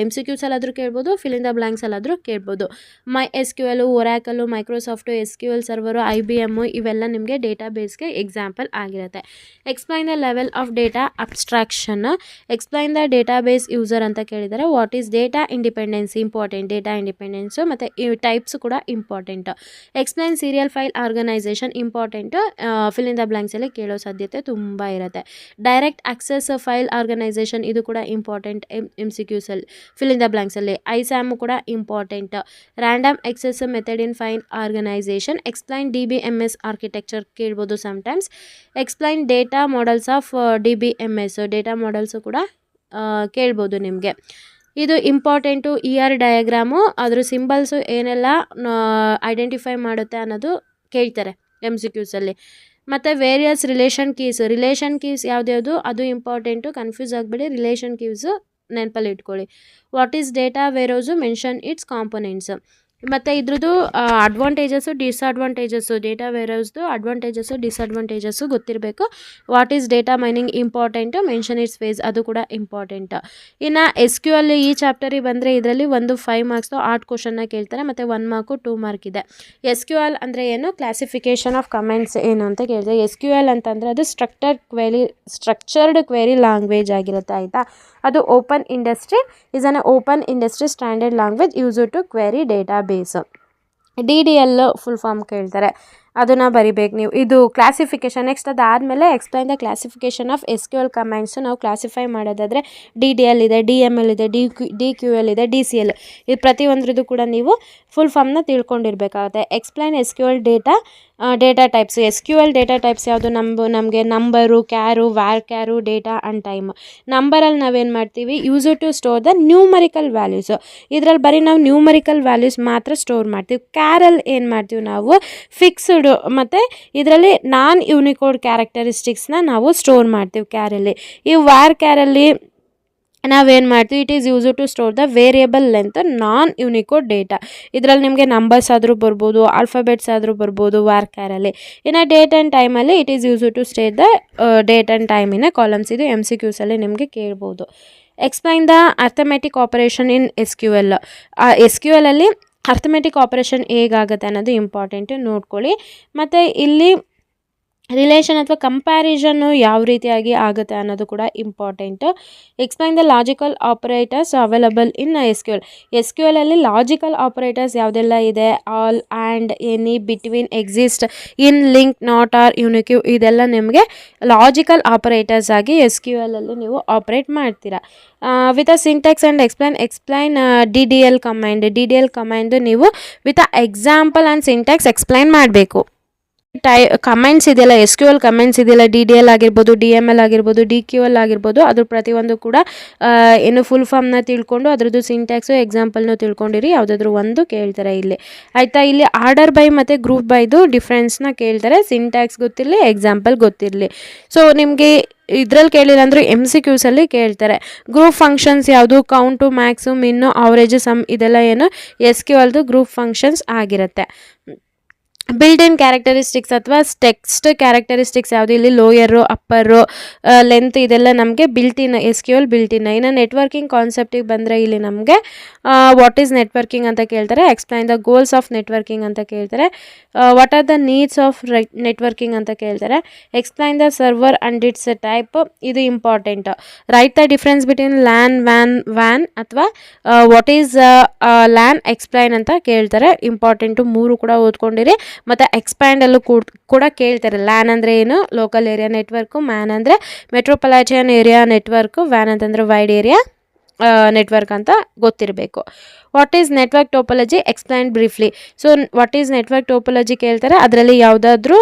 Speaker 1: M C ಕ್ಯೂಸಲ್ಲಾದರೂ ಕೇಳ್ಬೋದು fill in the ಬ್ಲ್ಯಾಂಕ್ಸಲ್ಲಾದರೂ ಕೇಳ್ಬೋದು My S Q L Oracle Microsoft S Q L server I B M ಇವೆಲ್ಲ ನಿಮಗೆ ಡೇಟಾಬೇಸ್ಗೆ example ಆಗಿರುತ್ತೆ. Explain the level of data abstraction explain the database user ಅಂತ ಕೇಳಿದರೆ what is data independence important data independence ಮತ್ತು types ಕೂಡ important explain serial file organisation important fill in the ಬ್ಲ್ಯಾಂಕ್ಸಲ್ಲಿ ಕೇಳೋ ಸಾಧ್ಯತೆ ತುಂಬ ಇರುತ್ತೆ. ಡೈರೆಕ್ಟ್ ಆಕ್ಸೆಸ್ ಫೈಲ್ ಆರ್ಗನೈಸೇಷನ್ ಇದು ಕೂಡ ಇಂಪಾರ್ಟೆಂಟ್ ಎಂ ಎಂ ಸಿ ಕ್ಯೂಸಲ್ಲಿ ಫಿಲ್ ಇನ್ ದ ಬ್ಲಾಂಕ್ಸಲ್ಲಿ ಐ ಸ್ಯಾಮ್ ಕೂಡ important random access method in file organisation explain D B M S architecture ಕೇಳ್ಬೋದು sometimes explain data models of D B M S data models ಕೂಡ ಕೇಳ್ಬೋದು ನಿಮಗೆ. ಇದು important E R diagram ಅದ್ರ symbols ಏನೆಲ್ಲ identify ಮಾಡುತ್ತೆ ಅನ್ನೋದು ಕೇಳ್ತಾರೆ ಎಂ ಸಿ ಕ್ಯೂಸಲ್ಲಿ ಮತ್ತು various relation keys relation keys ಯಾವ್ದ್ಯಾವುದು ಅದು ಇಂಪಾರ್ಟೆಂಟು ಕನ್ಫ್ಯೂಸ್ ಆಗಬೇಡಿ. ರಿಲೇಷನ್ ಕೀಸು ನೆನಪಲ್ಲಿ ಇಟ್ಕೊಳ್ಳಿ. What is data warehouse mention its components ಮತ್ತು ಇದ್ರದ್ದು ಅಡ್ವಾಂಟೇಜಸ್ಸು ಡಿಸ್ಅಡ್ವಾಂಟೇಜಸ್ಸು ಡೇಟಾ ವೇರೋಸ್ದು ಅಡ್ವಾಂಟೇಜಸ್ಸು ಡಿಸ್ಅಡ್ವಾಂಟೇಜಸ್ಸು ಗೊತ್ತಿರಬೇಕು. What is data mining important mention its phase ಅದು ಕೂಡ ಇಂಪಾರ್ಟೆಂಟ್ ಇನ್ನು ಎಸ್ ಕ್ಯೂ ಅಲ್ಲಿ ಈ ಚಾಪ್ಟರಿಗೆ ಬಂದರೆ ಇದರಲ್ಲಿ ಒಂದು ಫೈವ್ ಮಾರ್ಕ್ಸ್ ಆರ್ಟ್ ಕ್ವಶನ್ನ ಕೇಳ್ತಾರೆ, ಮತ್ತು ಒನ್ ಮಾರ್ಕು ಟೂ ಮಾರ್ಕ್ ಇದೆ. ಎಸ್ ಕ್ಯೂ ಎಲ್ ಅಂದರೆ ಏನು? ಕ್ಲಾಸಿಫಿಕೇಷನ್ ಆಫ್ ಕಮೆಂಟ್ಸ್ ಏನು ಅಂತ ಕೇಳಿದೆ ಎಸ್ ಕ್ಯೂ ಎಲ್ ಅಂತಂದರೆ ಅದು structured query structured query language ಆಗಿರುತ್ತೆ, ಆಯಿತಾ? ಅದು open industry is an open industry standard language use to query data base D D L full form ಕೇಳ್ತಾರೆ. ಅದನ್ನು ಬರಿಬೇಕು ನೀವು. ಇದು ಕ್ಲಾಸಿಫಿಕೇಷನ್ ನೆಕ್ಸ್ಟ್ ಅದಾದಮೇಲೆ explain the classification of S Q L commands ನಾವು ಕ್ಲಾಸಿಫೈ ಮಾಡೋದಾದರೆ ಡಿ ಡಿ ಎಲ್ ಇದೆ D M L ಇದೆ D Q D Q L ಇದೆ ಡಿ ಸಿ ಎಲ್ ಇದು ಪ್ರತಿಯೊಂದ್ರದ್ದು ಕೂಡ ನೀವು ಫುಲ್ ಫಾರ್ಮ್ನ ತಿಳ್ಕೊಂಡಿರಬೇಕಾಗುತ್ತೆ. Explain S Q L data data types S Q L data types ಯಾವುದು? ನಮ್ಮ ನಮಗೆ number char varchar date and time ನಂಬರಲ್ಲಿ ನಾವೇನು ಮಾಡ್ತೀವಿ? Use to store the numerical values ಇದರಲ್ಲಿ ಬರೀ ನಾವು ನ್ಯೂಮರಿಕಲ್ ವ್ಯಾಲ್ಯೂಸ್ ಮಾತ್ರ ಸ್ಟೋರ್ ಮಾಡ್ತೀವಿ. ಕ್ಯಾರಲ್ಲಿ ಏನು ಮಾಡ್ತೀವಿ ನಾವು? ಫಿಕ್ಸ್ಡು ಮತ್ತು ಇದರಲ್ಲಿ ನಾನ್ ಯೂನಿಕೋಡ್ ಕ್ಯಾರೆಕ್ಟರಿಸ್ಟಿಕ್ಸ್ನ ನಾವು ಸ್ಟೋರ್ ಮಾಡ್ತೀವಿ ಕ್ಯಾರಲ್ಲಿ ಈ ವ್ಯಾರ್ ಕ್ಯಾರಲ್ಲಿ ನಾವೇನು ಮಾಡ್ತೀವಿ? It is use to store the variable length non unicode data ಇದರಲ್ಲಿ ನಿಮಗೆ ನಂಬರ್ಸ್ ಆದರೂ ಬರ್ಬೋದು ಆಲ್ಫಾಬೆಟ್ಸ್ ಆದರೂ ಬರ್ಬೋದು ವಾರ್ ಕ್ಯಾರಲ್ಲಿ ಇನ್ನು ಡೇಟ್ ಆ್ಯಂಡ್ ಟೈಮಲ್ಲಿ it is use to stay the date and ಟೈಮಿನ columns ಇದು ಎಂ ಸಿ ಕ್ಯೂಸಲ್ಲಿ ನಿಮಗೆ ಕೇಳ್ಬೋದು. Explain the arithmetic operation in S Q L S Q ಎಲ್ಲಲ್ಲಿ arithmetic operation ಹೇಗಾಗುತ್ತೆ ಅನ್ನೋದು ಇಂಪಾರ್ಟೆಂಟು ನೋಡ್ಕೊಳ್ಳಿ. ಮತ್ತು ಇಲ್ಲಿ ರಿಲೇಷನ್ ಅಥವಾ ಕಂಪ್ಯಾರಿಸನ್ನು ಯಾವ ರೀತಿಯಾಗಿ ಆಗುತ್ತೆ ಅನ್ನೋದು ಕೂಡ important explain the logical operators available in S Q L S Q ಎಲಲ್ಲಿ logical operators ಯಾವುದೆಲ್ಲ ಇದೆ? All and any between exist in like not or unique ಇದೆಲ್ಲ ನಿಮಗೆ ಲಾಜಿಕಲ್ ಆಪರೇಟರ್ಸ್ ಆಗಿ ಎಸ್ ಕ್ಯೂ ಎಲ್ಲಲ್ಲಿ ನೀವು ಆಪ್ರೇಟ್ ಮಾಡ್ತೀರಾ. With a syntax and explain explain D D L command D D L command ನೀವು with a example and syntax explain ಮಾಡಬೇಕು. ಟೈ commands ಇದೆಯಲ್ಲ ಎಸ್ ಕ್ಯೂ ಎಲ್ ಕಮೆಂಟ್ಸ್ ಇದೆಯಲ್ಲ ಡಿ ಡಿ ಎಲ್ ಆಗಿರ್ಬೋದು D M L ಆಗಿರ್ಬೋದು D Q L ಆಗಿರ್ಬೋದು, ಅದ್ರ ಪ್ರತಿಯೊಂದು ಕೂಡ ಏನು ಫುಲ್ ಫಾರ್ಮ್ನ ತಿಳ್ಕೊಂಡು, ಅದ್ರದ್ದು ಸಿಂಟ್ಯಾಕ್ಸು ಎಕ್ಸಾಂಪಲ್ನ ತಿಳ್ಕೊಂಡಿರಿ, ಯಾವುದಾದ್ರೂ ಒಂದು ಕೇಳ್ತಾರೆ ಇಲ್ಲಿ. ಆಯಿತಾ, ಇಲ್ಲಿ ಆರ್ಡರ್ ಬೈ ಮತ್ತು ಗ್ರೂಪ್ ಬೈದು ಡಿಫ್ರೆನ್ಸ್ನ ಕೇಳ್ತಾರೆ ಸಿಂಟ್ಯಾಕ್ಸ್ ಗೊತ್ತಿರಲಿ ಎಕ್ಸಾಂಪಲ್ ಗೊತ್ತಿರಲಿ. ಸೊ ನಿಮಗೆ ಇದ್ರಲ್ಲಿ ಕೇಳಿಲ್ಲ ಅಂದ್ರೆ ಎಂ ಸಿ ಕ್ಯೂಸಲ್ಲಿ ಕೇಳ್ತಾರೆ. ಗ್ರೂಪ್ ಫಂಕ್ಷನ್ಸ್ ಯಾವುದು count max min average sum ಇದೆಲ್ಲ ಏನು ಎಸ್ ಕ್ಯೂ ಅಲ್ದು ಗ್ರೂಪ್ ಫಂಕ್ಷನ್ಸ್ ಆಗಿರುತ್ತೆ. ಬಿಲ್ಡ್ ಇನ್ ಕ್ಯಾರೆಕ್ಟರಿಸ್ಟಿಕ್ಸ್ ಅಥವಾ ಟೆಕ್ಸ್ಟ್ ಕ್ಯಾರೆಕ್ಟರಿಸ್ಟಿಕ್ಸ್ ಯಾವುದು? ಇಲ್ಲಿ ಲೋಯರು ಅಪ್ಪರು ಲೆಂತ್ ಇದೆಲ್ಲ ನಮಗೆ built in S Q L built in ಇನ್ನು ನೆಟ್ವರ್ಕಿಂಗ್ ಕಾನ್ಸೆಪ್ಟಿಗೆ ಬಂದರೆ ಇಲ್ಲಿ ನಮಗೆ ವಾಟ್ ಈಸ್ ನೆಟ್ವರ್ಕಿಂಗ್ ಅಂತ ಕೇಳ್ತಾರೆ. Explain the goals of networking ಅಂತ ಕೇಳ್ತಾರೆ. What are the needs of networking ಅಂತ ಕೇಳ್ತಾರೆ. Explain the server and it's type ಇದು important right the difference between LAN van van ಅಥವಾ ವಾಟ್ ಈಸ್ ಲ್ಯಾನ್ ಎಕ್ಸ್ಪ್ಲೈನ್ ಅಂತ ಕೇಳ್ತಾರೆ. ಇಂಪಾರ್ಟೆಂಟು ಮೂರು ಕೂಡ ಓದ್ಕೊಂಡಿರಿ. ಮತ್ತು ಎಕ್ಸ್ಪ್ಯಾಂಡಲ್ಲೂ ಕೂಡ ಕೂಡ ಕೇಳ್ತಾರೆ. ಲ್ಯಾನ್ ಅಂದರೆ ಏನು? ಲೋಕಲ್ ಏರಿಯಾ ನೆಟ್ವರ್ಕು ಮ್ಯಾನ್ ಅಂದರೆ ಮೆಟ್ರೋಪಾಲಿಟನ್ ಏರಿಯಾ ನೆಟ್ವರ್ಕು ವ್ಯಾನ್ ಅಂತಂದರೆ ವೈಡ್ ಏರಿಯಾ ನೆಟ್ವರ್ಕ್ ಅಂತ ಗೊತ್ತಿರಬೇಕು. What is network topology explain briefly so what is network topology ಕೇಳ್ತಾರೆ. ಅದರಲ್ಲಿ ಯಾವುದಾದ್ರೂ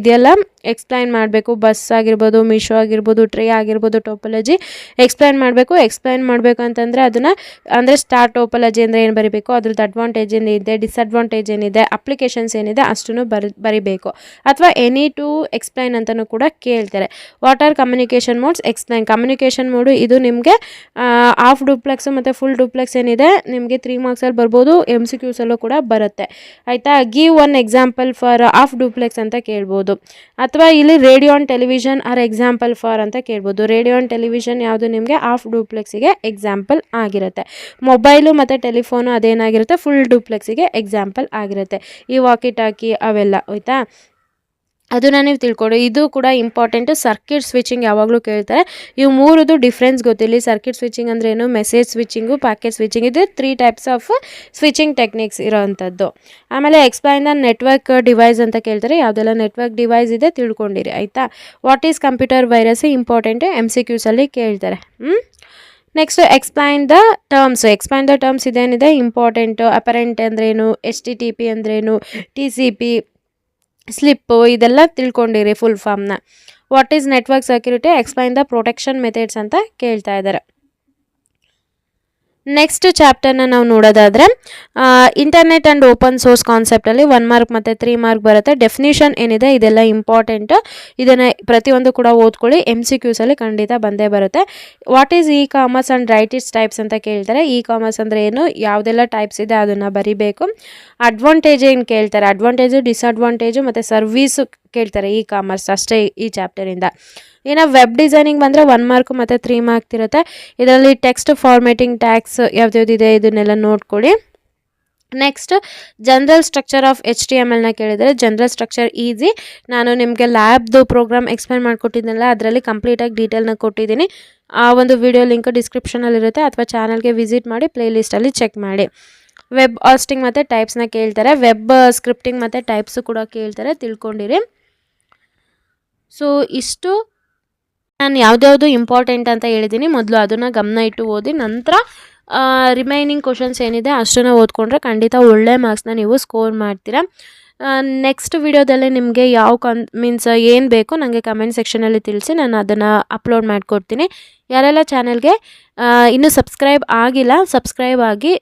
Speaker 1: ಇದೆಲ್ಲ ಎಕ್ಸ್ಪ್ಲೈನ್ ಮಾಡಬೇಕು. ಬಸ್ ಆಗಿರ್ಬೋದು ಮೀಶೋ ಆಗಿರ್ಬೋದು ಟ್ರೇ ಆಗಿರ್ಬೋದು ಟೋಪಲಜಿ ಎಕ್ಸ್ಪ್ಲೈನ್ ಮಾಡಬೇಕು. ಎಕ್ಸ್ಪ್ಲೈನ್ ಮಾಡಬೇಕು ಅಂತಂದರೆ ಅದನ್ನು, ಅಂದರೆ ಸ್ಟಾರ್ ಟೋಪಲಜಿ ಅಂದರೆ ಏನು ಬರಿಬೇಕು? ಅದ್ರದ್ದು ಅಡ್ವಾಂಟೇಜ್ ಏನಿದೆ ಡಿಸ್ಅಡ್ವಾಂಟೇಜ್ ಏನಿದೆ ಅಪ್ಲಿಕೇಶನ್ಸ್ ಏನಿದೆ, ಅಷ್ಟನ್ನು ಬರಿ, ಬರಿಬೇಕು. ಅಥವಾ ಎನಿ ಟು ಎಕ್ಸ್ಪ್ಲೈನ್ ಅಂತಲೂ ಕೂಡ ಕೇಳ್ತಾರೆ. What are communication modes explain communication mode ಇದು ನಿಮಗೆ ಆಫ್ ಡೂಪ್ಲೆಕ್ಸು ಮತ್ತು ಫುಲ್ ಡೂಪ್ಲೆಕ್ಸ್ ಏನಿದೆ, ನಿಮಗೆ ತ್ರೀ ಮಾರ್ಕ್ಸಲ್ಲಿ ಬರ್ಬೋದು ಎಂ ಸಿ ಕ್ಯೂಸಲ್ಲೂ ಕೂಡ ಬರುತ್ತೆ. ಆಯಿತಾ? Give one example for half duplex ಅಂತ ಕೇಳ್ಬೋದು. ಅಥವಾ ಇಲ್ಲಿ radio on television or example for ಅಂತ ಕೇಳ್ಬೋದು. ರೇಡಿಯೋ ಆನ್ ಟೆಲಿವಿಷನ್ ಯಾವುದು ನಿಮಗೆ? ಆಫ್ ಡೂಪ್ಲೆಕ್ಸಿಗೆ ಎಕ್ಸಾಂಪಲ್ ಆಗಿರುತ್ತೆ. ಮೊಬೈಲು ಮತ್ತು ಟೆಲಿಫೋನು ಅದೇನಾಗಿರುತ್ತೆ? ಫುಲ್ ಡೂಪ್ಲೆಕ್ಸಿಗೆ ಎಕ್ಸಾಂಪಲ್ ಆಗಿರುತ್ತೆ. ಈ ವಾಕಿ ಟಾಕಿ ಅವೆಲ್ಲ, ಆಯಿತಾ? ಅದನ್ನು ನೀವು ತಿಳ್ಕೊಡು. ಇದು ಕೂಡ ಇಂಪಾರ್ಟೆಂಟು ಸರ್ಕ್ಯೂಟ್ ಸ್ವಿಚಿಂಗ್ ಯಾವಾಗಲೂ ಕೇಳ್ತಾರೆ. ಇವು ಮೂರದು ಡಿಫ್ರೆನ್ಸ್ ಗೊತ್ತಿಲ್ಲ. ಸರ್ಕ್ಯೂಟ್ ಸ್ವಿಚಿಂಗ್ ಅಂದ್ರೆ ಏನು? ಮೆಸೇಜ್ ಸ್ವಿಚಿಂಗು ಪ್ಯಾಕೆಟ್ ಸ್ವಿಚಿಂಗ್ ಇದು three types of switching techniques ಇರೋವಂಥದ್ದು ಆಮೇಲೆ ಎಕ್ಸ್ಪ್ಲೈನ್ ದ ನೆಟ್ವರ್ಕ್ ಡಿವೈಸ್ ಅಂತ ಕೇಳ್ತಾರೆ. ಯಾವುದೆಲ್ಲ ನೆಟ್ವರ್ಕ್ ಡಿವೈಸ್ ಇದೆ ತಿಳ್ಕೊಂಡಿರಿ, ಆಯಿತಾ? What is computer virus important M C ಕ್ಯೂಸಲ್ಲಿ ಕೇಳ್ತಾರೆ. Next explain the terms explain the terms ಇದೇನಿದೆ? Important apparent ಅಂದ್ರೇನು ಎಸ್ ಟಿ ಟಿ ಪಿ ಅಂದ್ರೇನು ಟಿ ಸಿ ಪಿ ಸ್ಲಿಪ್ಪು, ಇದೆಲ್ಲ ತಿಳ್ಕೊಂಡಿರಿ ಫುಲ್ ಫಾರ್ಮ್ನ what is network security explain the protection methods ಅಂತ ಕೇಳ್ತಾ ಇದ್ದಾರೆ. Next ಚಾಪ್ಟರ್ನ ನಾವು ನೋಡೋದಾದರೆ ಇಂಟರ್ನೆಟ್ ಆ್ಯಂಡ್ ಓಪನ್ ಸೋರ್ಸ್ ಕಾನ್ಸೆಪ್ಟಲ್ಲಿ ಒನ್ ಮಾರ್ಕ್ ಮತ್ತು ತ್ರೀ ಮಾರ್ಕ್ ಬರುತ್ತೆ. ಡೆಫಿನಿಷನ್ ಏನಿದೆ, ಇದೆಲ್ಲ ಇಂಪಾರ್ಟೆಂಟ್ ಇದನ್ನು ಪ್ರತಿಯೊಂದು ಕೂಡ ಓದ್ಕೊಳ್ಳಿ ಎಂ ಸಿ ಕ್ಯೂಸಲ್ಲಿ ಖಂಡಿತ ಬಂದೇ ಬರುತ್ತೆ. What is E commerce and write its types ಅಂತ ಕೇಳ್ತಾರೆ. ಇ ಕಾಮರ್ಸ್ ಅಂದರೆ ಏನು? ಯಾವುದೆಲ್ಲ ಟೈಪ್ಸ್ ಇದೆ ಅದನ್ನು ಬರಿಬೇಕು. ಅಡ್ವಾಂಟೇಜ್ ಏನು ಕೇಳ್ತಾರೆ? ಅಡ್ವಾಂಟೇಜು ಡಿಸ್ಅಡ್ವಾಂಟೇಜು ಮತ್ತು ಸರ್ವೀಸು ಕೇಳ್ತಾರೆ ಇ ಕಾಮರ್ಸ್ ಅಷ್ಟೇ ಈ ಚಾಪ್ಟರಿಂದ ಇನ್ನು ವೆಬ್ ಡಿಸೈನಿಂಗ್ ಬಂದರೆ ಒನ್ ಮಾರ್ಕ್ ಮತ್ತು ತ್ರೀ ಮಾರ್ಕ್ ಇರುತ್ತೆ ಇದರಲ್ಲಿ ಟೆಕ್ಸ್ಟ್ ಫಾರ್ಮೇಟಿಂಗ್ ಟ್ಯಾಕ್ಸ್ ಯಾವ್ದ್ಯಾವ್ದಿದೆ ಇದನ್ನೆಲ್ಲ ನೋಡ್ಕೊಳ್ಳಿ. Next general structure of H T M ಎಲ್ನ ಕೇಳಿದರೆ ಜನರಲ್ ಸ್ಟ್ರಕ್ಚರ್ ಈಸಿ ನಾನು ನಿಮಗೆ ಲ್ಯಾಬ್ದು ಪ್ರೋಗ್ರಾಮ್ ಎಕ್ಸ್ಪ್ಲೇನ್ ಮಾಡಿಕೊಟ್ಟಿದ್ದೆಲ್ಲ ಅದರಲ್ಲಿ ಕಂಪ್ಲೀಟಾಗಿ ಡೀಟೇಲ್ನ ಕೊಟ್ಟಿದ್ದೀನಿ. ಆ ಒಂದು ವಿಡಿಯೋ ಲಿಂಕ್ ಡಿಸ್ಕ್ರಿಪ್ಷನಲ್ಲಿರುತ್ತೆ ಅಥವಾ ಚಾನಲ್ಗೆ ವಿಸಿಟ್ ಮಾಡಿ ಪ್ಲೇ ಲಿಸ್ಟಲ್ಲಿ ಚೆಕ್ ಮಾಡಿ. ವೆಬ್ ಹಾಸ್ಟಿಂಗ್ ಮತ್ತು ಟೈಪ್ಸ್ನ ಕೇಳ್ತಾರೆ ವೆಬ್ ಸ್ಕ್ರಿಪ್ಟಿಂಗ್ ಮತ್ತು ಟೈಪ್ಸು ಕೂಡ ಕೇಳ್ತಾರೆ, ತಿಳ್ಕೊಂಡಿರಿ. ಸೊ ಇಷ್ಟು. ನಾನು ಯಾವುದ್ಯಾವುದು ಇಂಪಾರ್ಟೆಂಟ್ ಅಂತ ಹೇಳಿದ್ದೀನಿ ಮೊದಲು ಅದನ್ನು ಗಮನ ಇಟ್ಟು ಓದಿ, ನಂತರ ರಿಮೈನಿಂಗ್ ಕ್ವಶನ್ಸ್ ಏನಿದೆ ಅಷ್ಟನ್ನು ಓದ್ಕೊಂಡ್ರೆ ಖಂಡಿತ ಒಳ್ಳೆ ಮಾರ್ಕ್ಸ್ನ ನೀವು ಸ್ಕೋರ್ ಮಾಡ್ತೀರಾ. ನೆಕ್ಸ್ಟ್ ವಿಡಿಯೋದಲ್ಲೇ ನಿಮಗೆ ಯಾವ ಕನ್ ಮೀನ್ಸ್ ಏನು ಬೇಕು ನನಗೆ ಕಮೆಂಟ್ ಸೆಕ್ಷನಲ್ಲಿ ತಿಳಿಸಿ, ನಾನು ಅದನ್ನು ಅಪ್ಲೋಡ್ ಮಾಡಿಕೊಡ್ತೀನಿ. ಯಾರೆಲ್ಲ ಚಾನಲ್ಗೆ ಇನ್ನೂ ಸಬ್ಸ್ಕ್ರೈಬ್ ಆಗಿಲ್ಲ ಸಬ್ಸ್ಕ್ರೈಬ್ ಆಗಿ